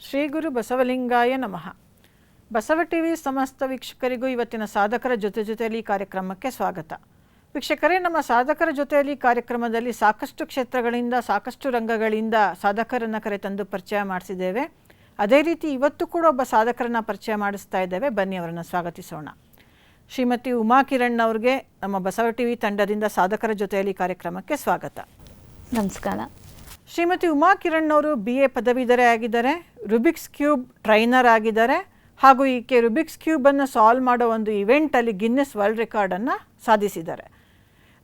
ಶ್ರೀ ಗುರು ಬಸವಲಿಂಗಾಯ ನಮಃ. ಬಸವ ಟಿವಿ ಸಮಸ್ತ ವೀಕ್ಷಕರಿಗೂ ಇವತ್ತಿನ ಸಾಧಕರ ಜೊತೆ ಜೊತೆಯಲ್ಲಿ ಕಾರ್ಯಕ್ರಮಕ್ಕೆ ಸ್ವಾಗತ. ವೀಕ್ಷಕರೇ, ನಮ್ಮ ಸಾಧಕರ ಜೊತೆಯಲ್ಲಿ ಕಾರ್ಯಕ್ರಮದಲ್ಲಿ ಸಾಕಷ್ಟು ಕ್ಷೇತ್ರಗಳಿಂದ, ಸಾಕಷ್ಟು ರಂಗಗಳಿಂದ ಸಾಧಕರನ್ನು ಕರೆತಂದು ಪರಿಚಯ ಮಾಡಿಸಿದ್ದೇವೆ. ಅದೇ ರೀತಿ ಇವತ್ತು ಕೂಡ ಒಬ್ಬ ಸಾಧಕರನ್ನ ಪರಿಚಯ ಮಾಡಿಸ್ತಾ ಇದ್ದೇವೆ. ಬನ್ನಿ ಅವರನ್ನು ಸ್ವಾಗತಿಸೋಣ. ಶ್ರೀಮತಿ ಉಮಾ ಕಿರಣ್ ಅವ್ರಿಗೆ ನಮ್ಮ ಬಸವ ಟಿವಿ ತಂಡದಿಂದ ಸಾಧಕರ ಜೊತೆಯಲ್ಲಿ ಕಾರ್ಯಕ್ರಮಕ್ಕೆ ಸ್ವಾಗತ. ನಮಸ್ಕಾರ. ಶ್ರೀಮತಿ ಉಮಾ ಕಿರಣ್ ಅವರು ಬಿ ಎ ಪದವೀಧರೇ ಆಗಿದ್ದಾರೆ ರುಬಿಕ್ಸ್ ಕ್ಯೂಬ್ ಟ್ರೈನರ್ ಆಗಿದ್ದಾರೆ. ಹಾಗೂ ಈಕೆ ರುಬಿಕ್ಸ್ ಕ್ಯೂಬನ್ನು ಸಾಲ್ವ್ ಮಾಡೋ ಒಂದು ಇವೆಂಟಲ್ಲಿ ಗಿನ್ನೆಸ್ ವರ್ಲ್ಡ್ ರೆಕಾರ್ಡನ್ನು ಸಾಧಿಸಿದ್ದಾರೆ.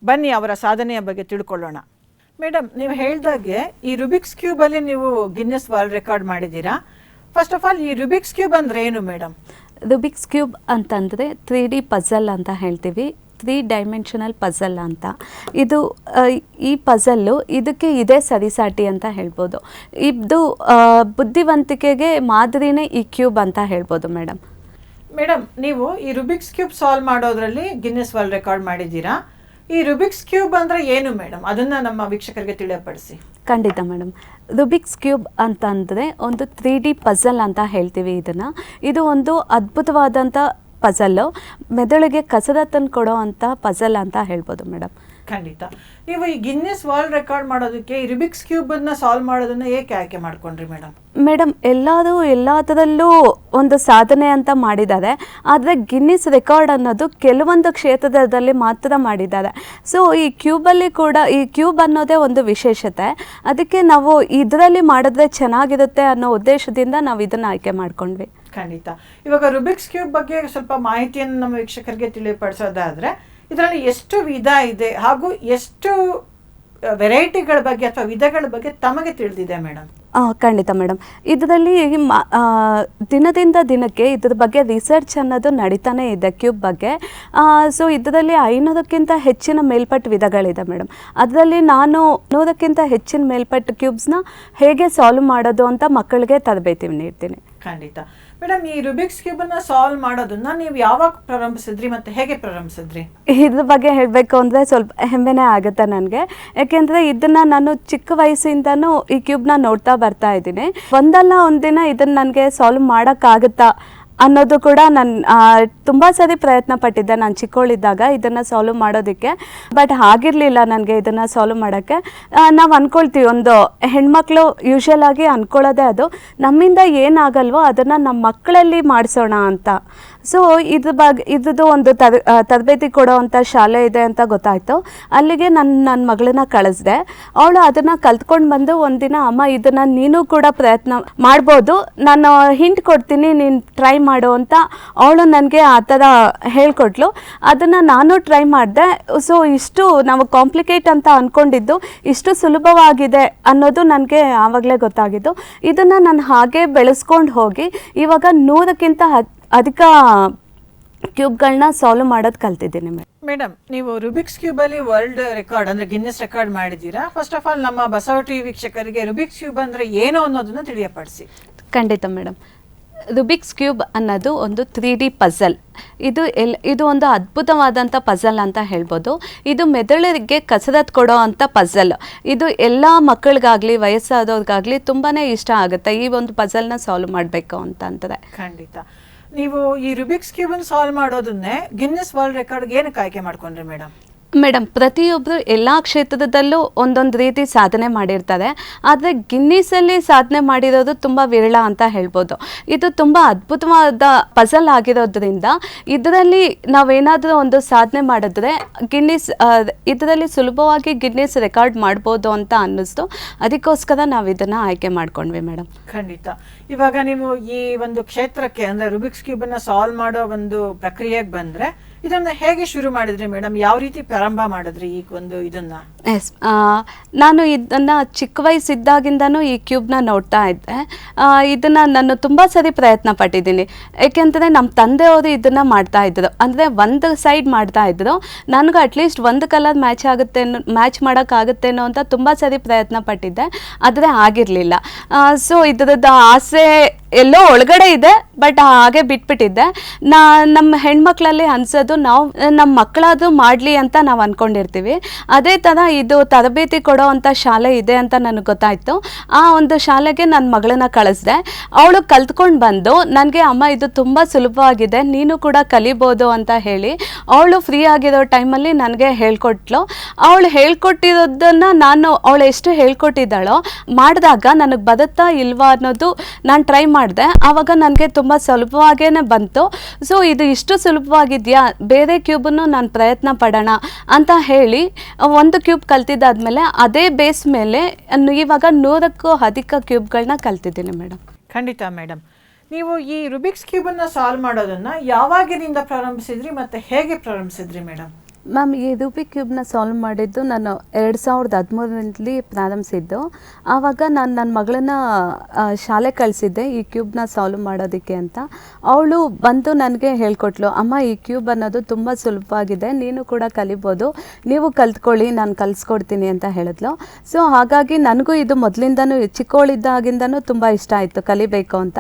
ಬನ್ನಿ ಅವರ ಸಾಧನೆಯ ಬಗ್ಗೆ ತಿಳ್ಕೊಳ್ಳೋಣ. ಮೇಡಮ್ ನೀವು ಹೇಳಿದಾಗೆ ಈ ರುಬಿಕ್ಸ್ ಕ್ಯೂಬಲ್ಲಿ ನೀವು ಗಿನ್ನೆಸ್ ವರ್ಲ್ಡ್ ರೆಕಾರ್ಡ್ ಮಾಡಿದ್ದೀರಾ? ಫಸ್ಟ್ ಆಫ್ ಆಲ್ ಈ ರುಬಿಕ್ಸ್ ಕ್ಯೂಬ್ ಅಂದ್ರೆ ಏನು ಮೇಡಮ್ ರುಬಿಕ್ಸ್ ಕ್ಯೂಬ್ ಅಂತಂದರೆ ತ್ರೀ ಡಿ ಅಂತ ಹೇಳ್ತೀವಿ. ತ್ರೀ ಡೈಮೆನ್ಷನಲ್ ಪಝಲ್ ಅಂತ. ಇದು ಈ ಪಝಲ್ಲು ಇದಕ್ಕೆ ಇದೇ ಸರಿಸಾಟಿ ಅಂತ ಹೇಳ್ಬೋದು. ಇದು ಬುದ್ಧಿವಂತಿಕೆಗೆ ಮಾದರಿನೇ ಈ ಕ್ಯೂಬ್ ಅಂತ ಹೇಳ್ಬೋದು ಮೇಡಮ್ ಮೇಡಮ್ ನೀವು ಈ ರುಬಿಕ್ಸ್ ಕ್ಯೂಬ್ ಸಾಲ್ವ್ ಮಾಡೋದ್ರಲ್ಲಿ ಗಿನ್ನಿಸ್ ವರ್ಲ್ಡ್ ರೆಕಾರ್ಡ್ ಮಾಡಿದ್ದೀರಾ? ಈ ರುಬಿಕ್ಸ್ ಕ್ಯೂಬ್ ಅಂದರೆ ಏನು ಮೇಡಮ್ ಅದನ್ನು ನಮ್ಮ ವೀಕ್ಷಕರಿಗೆ ತಿಳಿಯಪಡಿಸಿ. ಖಂಡಿತ ಮೇಡಮ್ ರುಬಿಕ್ಸ್ ಕ್ಯೂಬ್ ಅಂತಂದರೆ ಒಂದು ತ್ರೀ ಡಿ ಪಝಲ್ ಅಂತ ಹೇಳ್ತೀವಿ ಇದನ್ನು. ಇದು ಒಂದು ಅದ್ಭುತವಾದಂಥ ಪಝಲ್ಲು ಮೆದುಳಿಗೆ ಕಸದ ಕೊಡೋ ಅಂತ ಪಜಲ್ ಅಂತ ಹೇಳ್ಬೋದು ಮೇಡಮ್. ಖಂಡಿತ. ನೀವು ಈ ಗಿನ್ನೆಸ್ ವರ್ಲ್ಡ್ ರೆಕಾರ್ಡ್ ಮಾಡೋದಕ್ಕೆ ಈ ರಿಬಿಕ್ಸ್ ಕ್ಯೂಬ್ ಅನ್ನ ಸಾಲ್ವ್ ಮಾಡೋದನ್ನ ಏಕೆ ಆಯ್ಕೆ ಮಾಡ್ಕೊಂಡ್ರಿ ಮೇಡಮ್? ಮೇಡಮ್ ಎಲ್ಲರೂ ಎಲ್ಲದರಲ್ಲೂ ಒಂದು ಸಾಧನೆ ಅಂತ ಮಾಡಿದ್ದಾರೆ. ಆದರೆ ಗಿನ್ನಿಸ್ ರೆಕಾರ್ಡ್ ಅನ್ನೋದು ಕೆಲವೊಂದು ಕ್ಷೇತ್ರದಲ್ಲಿ ಮಾತ್ರ ಮಾಡಿದ್ದಾರೆ. ಸೊ ಈ ಕ್ಯೂಬಲ್ಲಿ ಕೂಡ ಈ ಕ್ಯೂಬ್ ಅನ್ನೋದೇ ಒಂದು ವಿಶೇಷತೆ. ಅದಕ್ಕೆ ನಾವು ಇದರಲ್ಲಿ ಮಾಡಿದ್ರೆ ಚೆನ್ನಾಗಿರುತ್ತೆ ಅನ್ನೋ ಉದ್ದೇಶದಿಂದ ನಾವು ಇದನ್ನು ಆಯ್ಕೆ ಮಾಡ್ಕೊಂಡ್ವಿ. ಖಂಡಿತ. ಇವಾಗ ರುಬಿಕ್ಸ್ ಕ್ಯೂಬ್ ಬಗ್ಗೆ ಸ್ವಲ್ಪ ಮಾಹಿತಿಯನ್ನು ನಮ್ಮ ವೀಕ್ಷಕರಿಗೆ ತಿಳಿಪಡಿಸೋದಾದರೆ ಇದರಲ್ಲಿ ಎಷ್ಟು ವಿಧ ಇದೆ ಹಾಗೂ ಎಷ್ಟು ವೆರೈಟಿಗಳ ಬಗ್ಗೆ ಅಥವಾ ವಿಧಗಳ ಬಗ್ಗೆ ತಮಗೆ ತಿಳಿದಿದೆ ಮೇಡಮ್ ಖಂಡಿತ ಮೇಡಮ್ ಇದರಲ್ಲಿ ದಿನದಿಂದ ದಿನಕ್ಕೆ ಇದ್ರ ಬಗ್ಗೆ ರಿಸರ್ಚ್ ಅನ್ನೋದು ನಡೀತಾನೆ ಇದೆ ಕ್ಯೂಬ್ ಬಗ್ಗೆ. ಸೊ ಇದರಲ್ಲಿ ಐನೂರಕ್ಕಿಂತ ಹೆಚ್ಚಿನ ಮೇಲ್ಪಟ್ಟು ವಿಧಗಳಿದೆ ಮೇಡಮ್ ಅದರಲ್ಲಿ ನಾನು ನೂರಕ್ಕಿಂತ ಹೆಚ್ಚಿನ ಮೇಲ್ಪಟ್ಟು ಕ್ಯೂಬ್ಸ್ನ ಹೇಗೆ ಸಾಲ್ವ್ ಮಾಡೋದು ಅಂತ ಮಕ್ಕಳಿಗೆ ತರಬೇತಿ ನೀಡ್ತೀನಿ. ಖಂಡಿತ. ಮೇಡಮ್, ಈ ರುಬಿಕ್ಸ್ ಕ್ಯೂಬ್ ಅನ್ನ ಸಾಲ್ವ್ ಮಾಡೋದನ್ನ ನೀವು ಯಾವಾಗ ಪ್ರಾರಂಭಿಸಿದ್ರಿ ಮತ್ತೆ ಹೇಗೆ ಪ್ರಾರಂಭಿಸಿದ್ರಿ? ಇದ್ರ ಬಗ್ಗೆ ಹೇಳಬೇಕು ಅಂದರೆ ಸ್ವಲ್ಪ ಹೆಮ್ಮೆನೇ ಆಗುತ್ತೆ ನನಗೆ. ಯಾಕೆಂದರೆ ಇದನ್ನು ನಾನು ಚಿಕ್ಕ ವಯಸ್ಸಿಂದನೂ ಈ ಕ್ಯೂಬ್ನ ನೋಡ್ತಾ ಬರ್ತಾ ಇದ್ದೀನಿ. ಒಂದಲ್ಲ ಒಂದಿನ ಇದನ್ನು ನನಗೆ ಸಾಲ್ವ್ ಮಾಡೋಕ್ಕಾಗುತ್ತಾ ಅನ್ನೋದು ಕೂಡ ನಾನು ತುಂಬ ಸರಿ ಪ್ರಯತ್ನ ಪಟ್ಟಿದ್ದೆ ನಾನು ಚಿಕ್ಕವಳಿದ್ದಾಗ ಇದನ್ನು ಸಾಲ್ವ್ ಮಾಡೋದಕ್ಕೆ. ಬಟ್ ಆಗಿರಲಿಲ್ಲ ನನಗೆ ಇದನ್ನು ಸಾಲ್ವ್ ಮಾಡೋಕ್ಕೆ. ನಾವು ಅಂದ್ಕೊಳ್ತೀವಿ ಒಂದು ಹೆಣ್ಮಕ್ಳು ಯೂಶ್ವಲ್ ಆಗಿ ಅಂದ್ಕೊಳ್ಳೋದೇ ಅದು. ನಮ್ಮಿಂದ ಏನಾಗಲ್ವೋ ಅದನ್ನು ನಮ್ಮ ಮಕ್ಕಳಲ್ಲಿ ಮಾಡಿಸೋಣ ಅಂತ. ಸೊ ಇದ್ರ ಬಗ್ಗೆ ಇದ್ರದ್ದು ಒಂದು ತರ ತರಬೇತಿ ಕೊಡೋವಂಥ ಶಾಲೆ ಇದೆ ಅಂತ ಗೊತ್ತಾಯಿತು. ಅಲ್ಲಿಗೆ ನನ್ನ ನನ್ನ ಮಗಳನ್ನ ಕಳಿಸ್ದೆ. ಅವಳು ಅದನ್ನು ಕಲ್ತ್ಕೊಂಡು ಬಂದು ಒಂದಿನ, ಅಮ್ಮ, ಇದನ್ನು ನೀನು ಕೂಡ ಪ್ರಯತ್ನ ಮಾಡ್ಬೋದು. ನಾನು ಹಿಂಟ್ ಕೊಡ್ತೀನಿ, ನೀನು ಟ್ರೈ ಮಾಡು ಅಂತ ಅವಳು ನನಗೆ ಆ ಥರ ಹೇಳ್ಕೊಟ್ಲು. ಅದನ್ನು ನಾನು ಟ್ರೈ ಮಾಡಿದೆ. ಸೊ ಇಷ್ಟು ನಾವು ಕಾಂಪ್ಲಿಕೇಟ್ ಅಂತ ಅಂದ್ಕೊಂಡಿದ್ದು ಇಷ್ಟು ಸುಲಭವಾಗಿದೆ ಅನ್ನೋದು ನನಗೆ ಆವಾಗಲೇ ಗೊತ್ತಾಗಿದ್ದು. ಇದನ್ನು ನಾನು ಹಾಗೆ ಬೆಳೆಸ್ಕೊಂಡು ಹೋಗಿ, ಇವಾಗ ನೂರಕ್ಕಿಂತ ಹತ್ ಅಧಿಕ ಕ್ಯೂಬ್ಗಳನ್ನ ಸಾಲ್ವ್ ಮಾಡೋದು ಕಲ್ತಿದ್ದೀನಿ ಮೇಡಮ್. ಮೇಡಮ್ ನೀವು ರುಬಿಕ್ಸ್ ಕ್ಯೂಬ್ ಅಲ್ಲಿ ವರ್ಲ್ಡ್ ರೆಕಾರ್ಡ್ ಅಂದ್ರೆ ಗಿನ್ನೆಸ್ ರೆಕಾರ್ಡ್ ಮಾಡಿದ್ದೀರಾ? ಫಸ್ಟ್ ಆಫ್ ಆಲ್ ನಮ್ಮ ಬಸವ ಟಿ ವೀಕ್ಷಕರಿಗೆ ರುಬಿಕ್ಸ್ ಕ್ಯೂಬ್ ಅಂದ್ರೆ ಏನು ಅನ್ನೋದನ್ನ ತಿಳಿಯಪಡಿಸಿ. ಖಂಡಿತ ಮೇಡಮ್. ರುಬಿಕ್ಸ್ ಕ್ಯೂಬ್ ಅನ್ನೋದು ಒಂದು ತ್ರೀ ಡಿ ಪಝಲ್ ಇದು ಎಲ್ ಇದು ಒಂದು ಅದ್ಭುತವಾದಂಥ ಪಝಲ್ ಅಂತ ಹೇಳ್ಬೋದು. ಇದು ಮೆದುಳಿಗೆ ಕಸರತ್ ಕೊಡೋ ಅಂಥ ಪಝಲ್ ಇದು ಎಲ್ಲ ಮಕ್ಕಳಿಗಾಗಲಿ ವಯಸ್ಸಾದವ್ರಿಗಾಗಲಿ ತುಂಬಾ ಇಷ್ಟ ಆಗುತ್ತೆ ಈ ಒಂದು ಪಝಲ್ನ ಸಾಲ್ವ್ ಮಾಡಬೇಕು ಅಂತ ಅಂತಾರೆ ಖಂಡಿತ. ನೀವು ಈ ರುಬಿಕ್ಸ್ ಕ್ಯೂಬ್ ಅನ್ನು ಸಾಲ್ವ್ ಮಾಡೋದನ್ನೇ ಗಿನ್ನೆಸ್ ವರ್ಲ್ಡ್ ರೆಕಾರ್ಡ್ಗೆ ಏನಕ್ಕೆ ಆಯ್ಕೆ ಮಾಡ್ಕೊಂಡ್ರಿ ಮೇಡಮ್ ಮೇಡಮ್ ಪ್ರತಿಯೊಬ್ಬರು ಎಲ್ಲ ಕ್ಷೇತ್ರದಲ್ಲೂ ಒಂದೊಂದು ರೀತಿ ಸಾಧನೆ ಮಾಡಿರ್ತಾರೆ. ಆದರೆ ಗಿನ್ನೀಸಲ್ಲಿ ಸಾಧನೆ ಮಾಡಿರೋದು ತುಂಬ ವಿರಳ ಅಂತ ಹೇಳ್ಬೋದು. ಇದು ತುಂಬ ಅದ್ಭುತವಾದ ಪಜಲ್ ಆಗಿರೋದ್ರಿಂದ ಇದರಲ್ಲಿ ನಾವೇನಾದರೂ ಒಂದು ಸಾಧನೆ ಮಾಡಿದ್ರೆ ಗಿನ್ನಿಸ್ ಇದರಲ್ಲಿ ಸುಲಭವಾಗಿ ಗಿನ್ನಿಸ್ ರೆಕಾರ್ಡ್ ಮಾಡ್ಬೋದು ಅಂತ ಅನ್ನಿಸ್ತು. ಅದಕ್ಕೋಸ್ಕರ ನಾವು ಇದನ್ನು ಆಯ್ಕೆ ಮಾಡ್ಕೊಂಡ್ವಿ ಮೇಡಮ್. ಖಂಡಿತ. ಇವಾಗ ನೀವು ಈ ಒಂದು ಕ್ಷೇತ್ರಕ್ಕೆ ಅಂದರೆ ರುಬಿಕ್ಸ್ ಕ್ಯೂಬನ್ನು ಸಾಲ್ವ್ ಮಾಡೋ ಒಂದು ಪ್ರಕ್ರಿಯೆಗೆ ಬಂದ್ರೆ ಇದನ್ನ ಹೇಗೆ ಶುರು ಮಾಡಿದ್ರಿ ಮೇಡಮ್? ಯಾವ ರೀತಿ ಪ್ರಾರಂಭ ಮಾಡಿದ್ರಿ ಈ ಒಂದು ಇದನ್ನ? ಎಸ್ ನಾನು ಇದನ್ನು ಚಿಕ್ಕ ವಯಸ್ಸಿದ್ದಾಗಿಂದನೂ ಈ ಕ್ಯೂಬ್ನ ನೋಡ್ತಾ ಇದ್ದೆ. ಇದನ್ನು ನಾನು ತುಂಬ ಸರಿ ಪ್ರಯತ್ನ ಪಟ್ಟಿದ್ದೀನಿ. ಏಕೆಂದರೆ ನಮ್ಮ ತಂದೆಯವರು ಇದನ್ನು ಮಾಡ್ತಾ ಇದ್ರು ಅಂದರೆ ಒಂದು ಸೈಡ್ ಮಾಡ್ತಾ ಇದ್ರು ನನಗೆ ಅಟ್ಲೀಸ್ಟ್ ಒಂದು ಕಲರ್ ಮ್ಯಾಚ್ ಆಗುತ್ತೆ ಮ್ಯಾಚ್ ಮಾಡೋಕ್ಕಾಗುತ್ತೇನೋ ಅಂತ ತುಂಬ ಸರಿ ಪ್ರಯತ್ನ ಪಟ್ಟಿದ್ದೆ. ಆದರೆ ಆಗಿರಲಿಲ್ಲ. ಸೊ ಇದರದ್ದು ಆಸೆ ಎಲ್ಲೋ ಒಳಗಡೆ ಇದೆ ಬಟ್ ಹಾಗೆ ಬಿಟ್ಬಿಟ್ಟಿದ್ದೆ. ನಾ, ನಮ್ಮ ಹೆಣ್ಮಕ್ಳಲ್ಲಿ ಅನ್ಸೋದು ನಾವು ನಮ್ಮ ಮಕ್ಕಳದು ಮಾಡಲಿ ಅಂತ ನಾವು ಅಂದ್ಕೊಂಡಿರ್ತೀವಿ ಅದೇ ಥರ ಇದು ತರಬೇತಿ ಕೊಡೋ ಅಂಥ ಶಾಲೆ ಇದೆ ಅಂತ ನನಗೆ ಗೊತ್ತಾಯಿತು. ಆ ಒಂದು ಶಾಲೆಗೆ ನನ್ನ ಮಗಳನ್ನ ಕಳಿಸ್ದೆ. ಅವಳು ಕಲ್ತ್ಕೊಂಡು ಬಂದು ನನಗೆ, ಅಮ್ಮ, ಇದು ತುಂಬ ಸುಲಭವಾಗಿದೆ, ನೀನು ಕೂಡ ಕಲಿಬೋದು ಅಂತ ಹೇಳಿ. ಅವಳು ಫ್ರೀ ಆಗಿರೋ ಟೈಮಲ್ಲಿ ನನಗೆ ಹೇಳ್ಕೊಟ್ಲು. ಅವಳು ಹೇಳ್ಕೊಟ್ಟಿರೋದನ್ನು ನಾನು, ಅವಳು ಎಷ್ಟು ಹೇಳ್ಕೊಟ್ಟಿದ್ದಾಳೋ, ಮಾಡಿದಾಗ ನನಗೆ ಬದುತ್ತಾ ಇಲ್ವಾ ಅನ್ನೋದು ನಾನು ಟ್ರೈ ಮಾಡಿದೆ. ಆವಾಗ ನನಗೆ ತುಂಬ ಸುಲಭವಾಗೇ ಬಂತು. ಸೊ, ಇದು ಇಷ್ಟು ಸುಲಭವಾಗಿದೆಯಾ? ಬೇರೆ ಕ್ಯೂಬನ್ನು ನಾನು ಪ್ರಯತ್ನ ಪಡೋಣ ಅಂತ ಹೇಳಿ, ಒಂದು ಕ್ಯೂಬ್ ಕಲ್ತಿದ್ದಾದ್ಮೇಲೆ ಅದೇ ಬೇಸ್ ಮೇಲೆ ಇವಾಗ ನೂರಕ್ಕೂ ಅಧಿಕ ಕ್ಯೂಬ್ಗಳನ್ನ ಕಲ್ತಿದ್ದೀನಿ ಮೇಡಮ್ ಖಂಡಿತ ಮೇಡಮ್ ನೀವು ಈ ರುಬಿಕ್ಸ್ ಕ್ಯೂಬನ್ನು ಸಾಲ್ವ್ ಮಾಡೋದನ್ನು ಯಾವಾಗಿನಿಂದ ಪ್ರಾರಂಭಿಸಿದ್ರಿ ಮತ್ತು ಹೇಗೆ ಪ್ರಾರಂಭಿಸಿದ್ರಿ ಮೇಡಮ್ ಮ್ಯಾಮ್ ಈ ರೂಪಿ ಕ್ಯೂಬ್ನ ಸಾಲ್ವ್ ಮಾಡಿದ್ದು ನಾನು ಎರಡು ಸಾವಿರದ ಹದಿಮೂರರಲ್ಲಿ ಪ್ರಾರಂಭಿಸಿದ್ದು. ಆವಾಗ ನಾನು ನನ್ನ ಮಗಳನ್ನ ಶಾಲೆ ಕಳಿಸಿದ್ದೆ ಈ ಕ್ಯೂಬ್ನ ಸಾಲ್ವ್ ಮಾಡೋದಕ್ಕೆ ಅಂತ. ಅವಳು ಬಂದು ನನಗೆ ಹೇಳ್ಕೊಟ್ಲು, ಅಮ್ಮ, ಈ ಕ್ಯೂಬ್ ಅನ್ನೋದು ತುಂಬ ಸುಲಭವಾಗಿದೆ, ನೀನು ಕೂಡ ಕಲಿಬೋದು, ನೀವು ಕಲ್ತ್ಕೊಳ್ಳಿ, ನಾನು ಕಲಿಸ್ಕೊಡ್ತೀನಿ ಅಂತ ಹೇಳಿದ್ಲು. ಸೊ ಹಾಗಾಗಿ ನನಗೂ ಇದು ಮೊದಲಿಂದನೂ ಚಿಕ್ಕವಳಿದ್ದಾಗಿಂದನೂ ತುಂಬ ಇಷ್ಟ ಆಯಿತು ಕಲಿಬೇಕು ಅಂತ.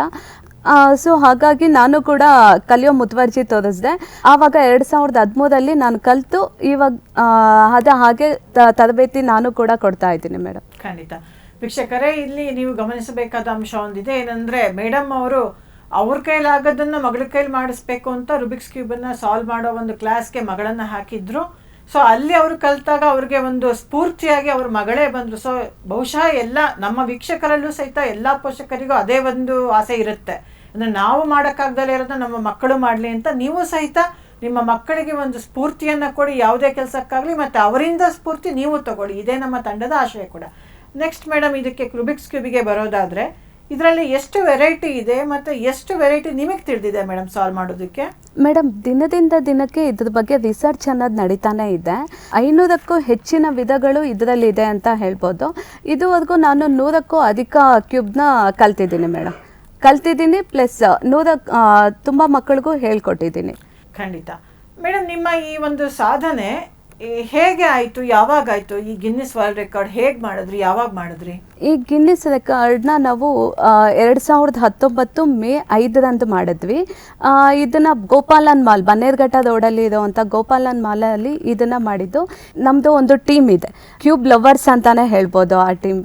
ಸೊ ಹಾಗಾಗಿ ನಾನು ಕೂಡ ಕಲಿಯೋ ಮುತುವರ್ಜಿ ತೋರಿಸಿದೆ. ಆವಾಗ ಎರಡು ಸಾವಿರದ ಹದಿಮೂರಲ್ಲಿ ನಾನು ಕಲಿತು, ಇವಾಗ ಅದ ಹಾಗೆ ತರಬೇತಿ ನಾನು ಕೂಡ ಕೊಡ್ತಾ ಇದ್ದೀನಿ ಮೇಡಮ್. ಖಂಡಿತ. ವೀಕ್ಷಕರೇ, ಇಲ್ಲಿ ನೀವು ಗಮನಿಸಬೇಕಾದ ಅಂಶ ಒಂದಿದೆ, ಏನಂದ್ರೆ ಮೇಡಮ್ ಅವರು ಅವ್ರ ಕೈಲಾಗದನ್ನ ಮಗಳ ಕೈಲಿ ಮಾಡಿಸ್ಬೇಕು ಅಂತ ರುಬಿಕ್ಸ್ ಕ್ಯೂಬನ್ನ ಸಾಲ್ವ್ ಮಾಡೋ ಒಂದು ಕ್ಲಾಸ್ಗೆ ಮಗಳನ್ನ ಹಾಕಿದ್ರು. ಸೊ ಅಲ್ಲಿ ಅವರು ಕಲಿತಾಗ ಅವ್ರಿಗೆ ಒಂದು ಸ್ಫೂರ್ತಿಯಾಗಿ ಅವ್ರ ಮಗಳೇ ಬಂದರು. ಸೊ ಬಹುಶಃ ಎಲ್ಲ ನಮ್ಮ ವೀಕ್ಷಕರಲ್ಲೂ ಸಹಿತ ಎಲ್ಲ ಪೋಷಕರಿಗೂ ಅದೇ ಒಂದು ಆಸೆ ಇರುತ್ತೆ. ಅಂದ್ರೆ ನಾವು ಮಾಡೋಕ್ಕಾಗ್ದಲೇ ಇರೋದನ್ನ ನಮ್ಮ ಮಕ್ಕಳು ಮಾಡಲಿ ಅಂತ ನೀವು ಸಹಿತ ನಿಮ್ಮ ಮಕ್ಕಳಿಗೆ ಒಂದು ಸ್ಫೂರ್ತಿಯನ್ನು ಕೊಡಿ, ಯಾವುದೇ ಕೆಲಸಕ್ಕಾಗಲಿ, ಮತ್ತು ಅವರಿಂದ ಸ್ಫೂರ್ತಿ ನೀವು ತಗೊಳ್ಳಿ. ಇದೇ ನಮ್ಮ ತಂಡದ ಆಶಯ ಕೂಡ. ನೆಕ್ಸ್ಟ್ ಮೇಡಮ್ ಇದಕ್ಕೆ ಕ್ಯೂಬಿಕ್ಸ್ ಕ್ಯೂಬಿಗೆ ಬರೋದಾದರೆ, ಇದರಲ್ಲಿ ಎಷ್ಟು ವೆರೈಟಿ ಇದೆ ಮತ್ತು ಎಷ್ಟು ವೆರೈಟಿ ನಿಮಗೆ ತಿಳಿದಿದೆ ಮೇಡಮ್ ಸಾಲ್ವ್ ಮಾಡೋದಕ್ಕೆ? ಮೇಡಮ್ ದಿನದಿಂದ ದಿನಕ್ಕೆ ಇದ್ರ ಬಗ್ಗೆ ರಿಸರ್ಚ್ ಅನ್ನೋದು ನಡೀತಾನೆ ಇದೆ. ಐನೂರಕ್ಕೂ ಹೆಚ್ಚಿನ ವಿಧಗಳು ಇದರಲ್ಲಿದೆ ಅಂತ ಹೇಳ್ಬೋದು. ಇದುವರೆಗೂ ನಾನು ನೂರಕ್ಕೂ ಅಧಿಕ ಕ್ಯೂಬ್ನ ಕಲ್ತಿದ್ದೀನಿ ಮೇಡಮ್ ಕಲ್ತಿದ್ದೀನಿ ಪ್ಲಸ್ ನೂರ ತುಂಬ ಮಕ್ಕಳಿಗೂ ಹೇಳ್ಕೊಟ್ಟಿದ್ದೀನಿ. ಖಂಡಿತ. ಮೇಡಮ್ ನಿಮ್ಮ ಈ ಒಂದು ಸಾಧನೆ ಹೇಗೆ ಆಯಿತು? ಯಾವಾಗ ಆಯಿತು? ಈ ಗಿನ್ನಿಸ್ ವರ್ಲ್ಡ್ ರೆಕಾರ್ಡ್ ಹೇಗೆ ಮಾಡಿದ್ರಿ? ಯಾವಾಗ ಮಾಡಿದ್ರಿ? ಈ ಗಿನ್ನಿಸ್ ರೆಕಾರ್ಡ್ನ ನಾವು ಎರಡು ಸಾವಿರದ ಹತ್ತೊಂಬತ್ತು ಮೇ ಐದರಂದು ಮಾಡಿದ್ವಿ. ಇದನ್ನು ಗೋಪಾಲನ್ ಮಾಲ್ ಬನ್ನೇರ್ಘಟ್ಟ ರೋಡಲ್ಲಿ ಇರುವಂಥ ಗೋಪಾಲನ್ ಮಾಲಲ್ಲಿ ಇದನ್ನು ಮಾಡಿದ್ದು. ನಮ್ಮದು ಒಂದು ಟೀಮ್ ಇದೆ. ಕ್ಯೂಬ್ ಲವರ್ಸ್ ಅಂತಲೇ ಹೇಳ್ಬೋದು ಆ ಟೀಮ್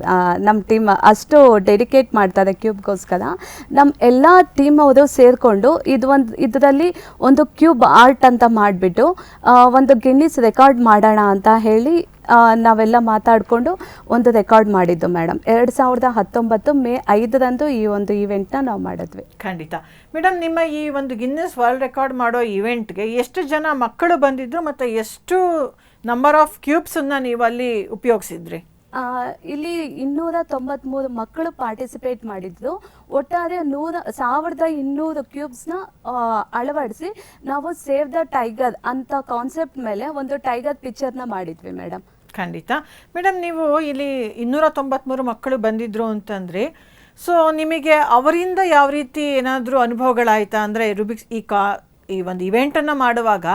ನಮ್ಮ ಟೀಮ್ ಅಷ್ಟು ಡೆಡಿಕೇಟ್ ಮಾಡ್ತಾರೆ ಕ್ಯೂಬ್ಗೋಸ್ಕರ. ನಮ್ಮ ಎಲ್ಲ ಟೀಮ್ ಅವರು ಸೇರಿಕೊಂಡು ಇದು ಒಂದು, ಇದರಲ್ಲಿ ಒಂದು ಕ್ಯೂಬ್ ಆರ್ಟ್ ಅಂತ ಮಾಡಿಬಿಟ್ಟು ಒಂದು ಗಿನ್ನಿಸ್ ರೆಕಾರ್ಡ್ ಮಾಡೋಣ ಅಂತ ಹೇಳಿ ನಾವೆಲ್ಲ ಮಾತಾಡಿಕೊಂಡು ಒಂದು ರೆಕಾರ್ಡ್ ಮಾಡಿದ್ದು ಮೇಡಮ್. ಎರಡು ಸಾವಿರದ ಹತ್ತೊಂಬತ್ತು ಮೇ ಐದರಂದು ಈ ಒಂದು ಈವೆಂಟ್ನ ನಾವು ಮಾಡಿದ್ವಿ. ಖಂಡಿತ. ಮೇಡಮ್ ನಿಮ್ಮ ಈ ಒಂದು ಗಿನ್ನೆಸ್ ವರ್ಲ್ಡ್ ರೆಕಾರ್ಡ್ ಮಾಡೋ ಈವೆಂಟ್ಗೆ ಎಷ್ಟು ಜನ ಮಕ್ಕಳು ಬಂದಿದ್ರು ಮತ್ತು ಎಷ್ಟು ನಂಬರ್ ಆಫ್ ಕ್ಯೂಬ್ಸನ್ನು ನೀವು ಅಲ್ಲಿ ಉಪಯೋಗಿಸಿದ್ರಿ? ಇಲ್ಲಿ ಇನ್ನೂರ ತೊಂಬತ್ಮೂರು ಮಕ್ಕಳು ಪಾರ್ಟಿಸಿಪೇಟ್ ಮಾಡಿದ್ರು ಒಟ್ಟಾರೆ ನೂರ ಸಾವಿರದ ಇನ್ನೂರು ಕ್ಯೂಬ್ಸ್ನ ಅಳವಡಿಸಿ ನಾವು ಸೇವ್ ದ ಟೈಗರ್ ಅಂತ ಕಾನ್ಸೆಪ್ಟ್ ಮೇಲೆ ಒಂದು ಟೈಗರ್ ಪಿಕ್ಚರ್ನ ಮಾಡಿದ್ವಿ ಮೇಡಮ್ ಖಂಡಿತ. ಮೇಡಮ್ ನೀವು ಇಲ್ಲಿ ಇನ್ನೂರ ತೊಂಬತ್ತ್ಮೂರು ಮಕ್ಕಳು ಬಂದಿದ್ರು ಅಂತಂದರೆ ಸೊ ನಿಮಗೆ ಅವರಿಂದ ಯಾವ ರೀತಿ ಏನಾದರೂ ಅನುಭವಗಳಾಯ್ತಾ? ಅಂದರೆ ರುಬಿಕ್ಸ್ ಈ ಕಾ ಈ ಒಂದು ಇವೆಂಟನ್ನು ಮಾಡುವಾಗ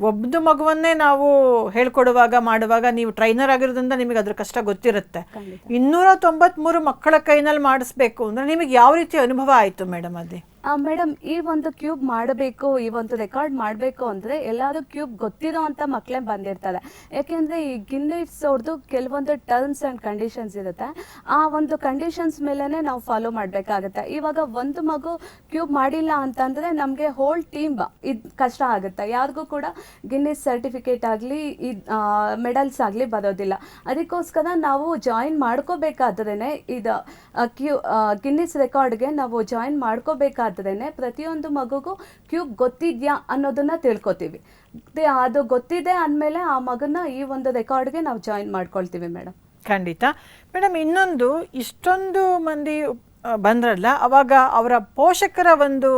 ಒಬ್ಬದು ಮಗುವನ್ನೇ ನಾವು ಹೇಳ್ಕೊಡುವಾಗ ಮಾಡುವಾಗ ನೀವು ಟ್ರೈನರ್ ಆಗಿರೋದ್ರಿಂದ ನಿಮಗೆ ಅದ್ರ ಕಷ್ಟ ಗೊತ್ತಿರುತ್ತೆ. ಇನ್ನೂರ ತೊಂಬತ್ಮೂರು ಮಕ್ಕಳ ಕೈನಲ್ಲಿ ಮಾಡಿಸ್ಬೇಕು ಅಂದರೆ ನಿಮಗೆ ಯಾವ ರೀತಿ ಅನುಭವ ಆಯಿತು ಮೇಡಮ್ ಅದೇ ಮೇಡಮ್ ಈ ಒಂದು ಕ್ಯೂಬ್ ಮಾಡಬೇಕು, ಈ ಒಂದು ರೆಕಾರ್ಡ್ ಮಾಡಬೇಕು ಅಂದರೆ ಎಲ್ಲರೂ ಕ್ಯೂಬ್ ಗೊತ್ತಿರೋ ಅಂತ ಮಕ್ಕಳೇ ಬಂದಿರ್ತಾರೆ. ಯಾಕೆಂದರೆ ಈ ಗಿನ್ನಿಸ್ ಅವ್ರದ್ದು ಕೆಲವೊಂದು ಟರ್ಮ್ಸ್ ಆ್ಯಂಡ್ ಕಂಡೀಷನ್ಸ್ ಇರುತ್ತೆ. ಆ ಒಂದು ಕಂಡೀಷನ್ಸ್ ಮೇಲೇ ನಾವು ಫಾಲೋ ಮಾಡಬೇಕಾಗುತ್ತೆ. ಇವಾಗ ಒಂದು ಮಗು ಕ್ಯೂಬ್ ಮಾಡಿಲ್ಲ ಅಂತಂದರೆ ನಮಗೆ ಹೋಲ್ ಟೀಮ್ ಇದು ಕಷ್ಟ ಆಗುತ್ತೆ. ಯಾರಿಗೂ ಕೂಡ ಗಿನ್ನಿಸ್ ಸರ್ಟಿಫಿಕೇಟ್ ಆಗಲಿ ಇದು ಮೆಡಲ್ಸ್ ಆಗಲಿ ಬರೋದಿಲ್ಲ. ಅದಕ್ಕೋಸ್ಕರ ನಾವು ಜಾಯಿನ್ ಮಾಡ್ಕೋಬೇಕಾದ್ರೇನೆ ಇದು ಕ್ಯೂ ಗಿನ್ನಿಸ್ ರೆಕಾರ್ಡ್ಗೆ ನಾವು ಜಾಯಿನ್ ಮಾಡ್ಕೋಬೇಕಾದ್ರೇ ಪ್ರತಿಯೊಂದು ಮಗುಗೂ ಕ್ಯೂಬ್ ಗೊತ್ತಿದ್ಯಾ ಅನ್ನೋದನ್ನ ತಿಳ್ಕೊತೀವಿ. ಅದು ಗೊತ್ತಿದೆ ಅಂದಮೇಲೆ ಆ ಮಗನ ಈ ಒಂದು ರೆಕಾರ್ಡ್ಗೆ ನಾವು ಜಾಯಿನ್ ಮಾಡ್ಕೊಳ್ತೀವಿ ಮೇಡಮ್. ಖಂಡಿತ. ಮೇಡಮ್, ಇನ್ನೊಂದು ಇಷ್ಟೊಂದು ಮಂದಿ ಬಂದ್ರಲ್ಲ, ಅವಾಗ ಅವರ ಪೋಷಕರ ಒಂದು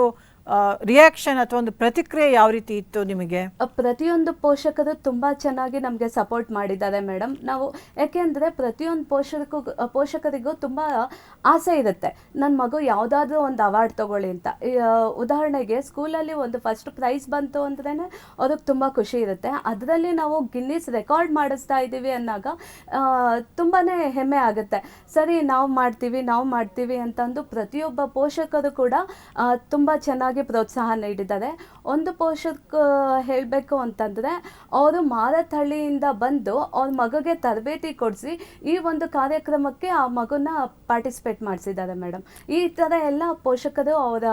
ರಿಯಾಕ್ಷನ್ ಅಥವಾ ಒಂದು ಪ್ರತಿಕ್ರಿಯೆ ಯಾವ ರೀತಿ ಇತ್ತು ನಿಮಗೆ? ಪ್ರತಿಯೊಂದು ಪೋಷಕರು ತುಂಬ ಚೆನ್ನಾಗಿ ನಮಗೆ ಸಪೋರ್ಟ್ ಮಾಡಿದ್ದಾರೆ ಮೇಡಮ್ ನಾವು ಯಾಕೆಂದರೆ ಪ್ರತಿಯೊಂದು ಪೋಷಕರಿಗೂ ಪೋಷಕರಿಗೂ ತುಂಬ ಆಸೆ ಇರುತ್ತೆ. ನನ್ನ ಮಗು ಯಾವುದಾದ್ರೂ ಒಂದು ಅವಾರ್ಡ್ ತಗೊಳ್ಳಿ ಅಂತ. ಉದಾಹರಣೆಗೆ ಸ್ಕೂಲಲ್ಲಿ ಒಂದು ಫಸ್ಟ್ ಪ್ರೈಸ್ ಬಂತು ಅಂದ್ರೇ ಅವ್ರಿಗೆ ತುಂಬ ಖುಷಿ ಇರುತ್ತೆ. ಅದರಲ್ಲಿ ನಾವು ಗಿನ್ನಿಸ್ ರೆಕಾರ್ಡ್ ಮಾಡಿಸ್ತಾ ಇದ್ದೀವಿ ಅನ್ನಾಗ ತುಂಬಾ ಹೆಮ್ಮೆ ಆಗುತ್ತೆ. ಸರಿ, ನಾವು ಮಾಡ್ತೀವಿ ನಾವು ಮಾಡ್ತೀವಿ ಅಂತಂದು ಪ್ರತಿಯೊಬ್ಬ ಪೋಷಕರು ಕೂಡ ತುಂಬ ಚೆನ್ನಾಗಿ ಪ್ರೋತ್ಸಾಹ ನೀಡಿದ್ದಾರೆ. ಒಂದು ಪೋಷಕ ಹೇಳಬೇಕು ಅಂತಂದರೆ, ಅವರು ಮಾರತಹಳ್ಳಿಯಿಂದ ಬಂದು ಅವ್ರ ಮಗುಗೆ ತರಬೇತಿ ಕೊಡಿಸಿ ಈ ಒಂದು ಕಾರ್ಯಕ್ರಮಕ್ಕೆ ಆ ಮಗುನ ಪಾರ್ಟಿಸಿಪೇಟ್ ಮಾಡಿಸಿದ್ದಾರೆ ಮೇಡಮ್ ಈ ಥರ ಎಲ್ಲ ಪೋಷಕರು ಅವರ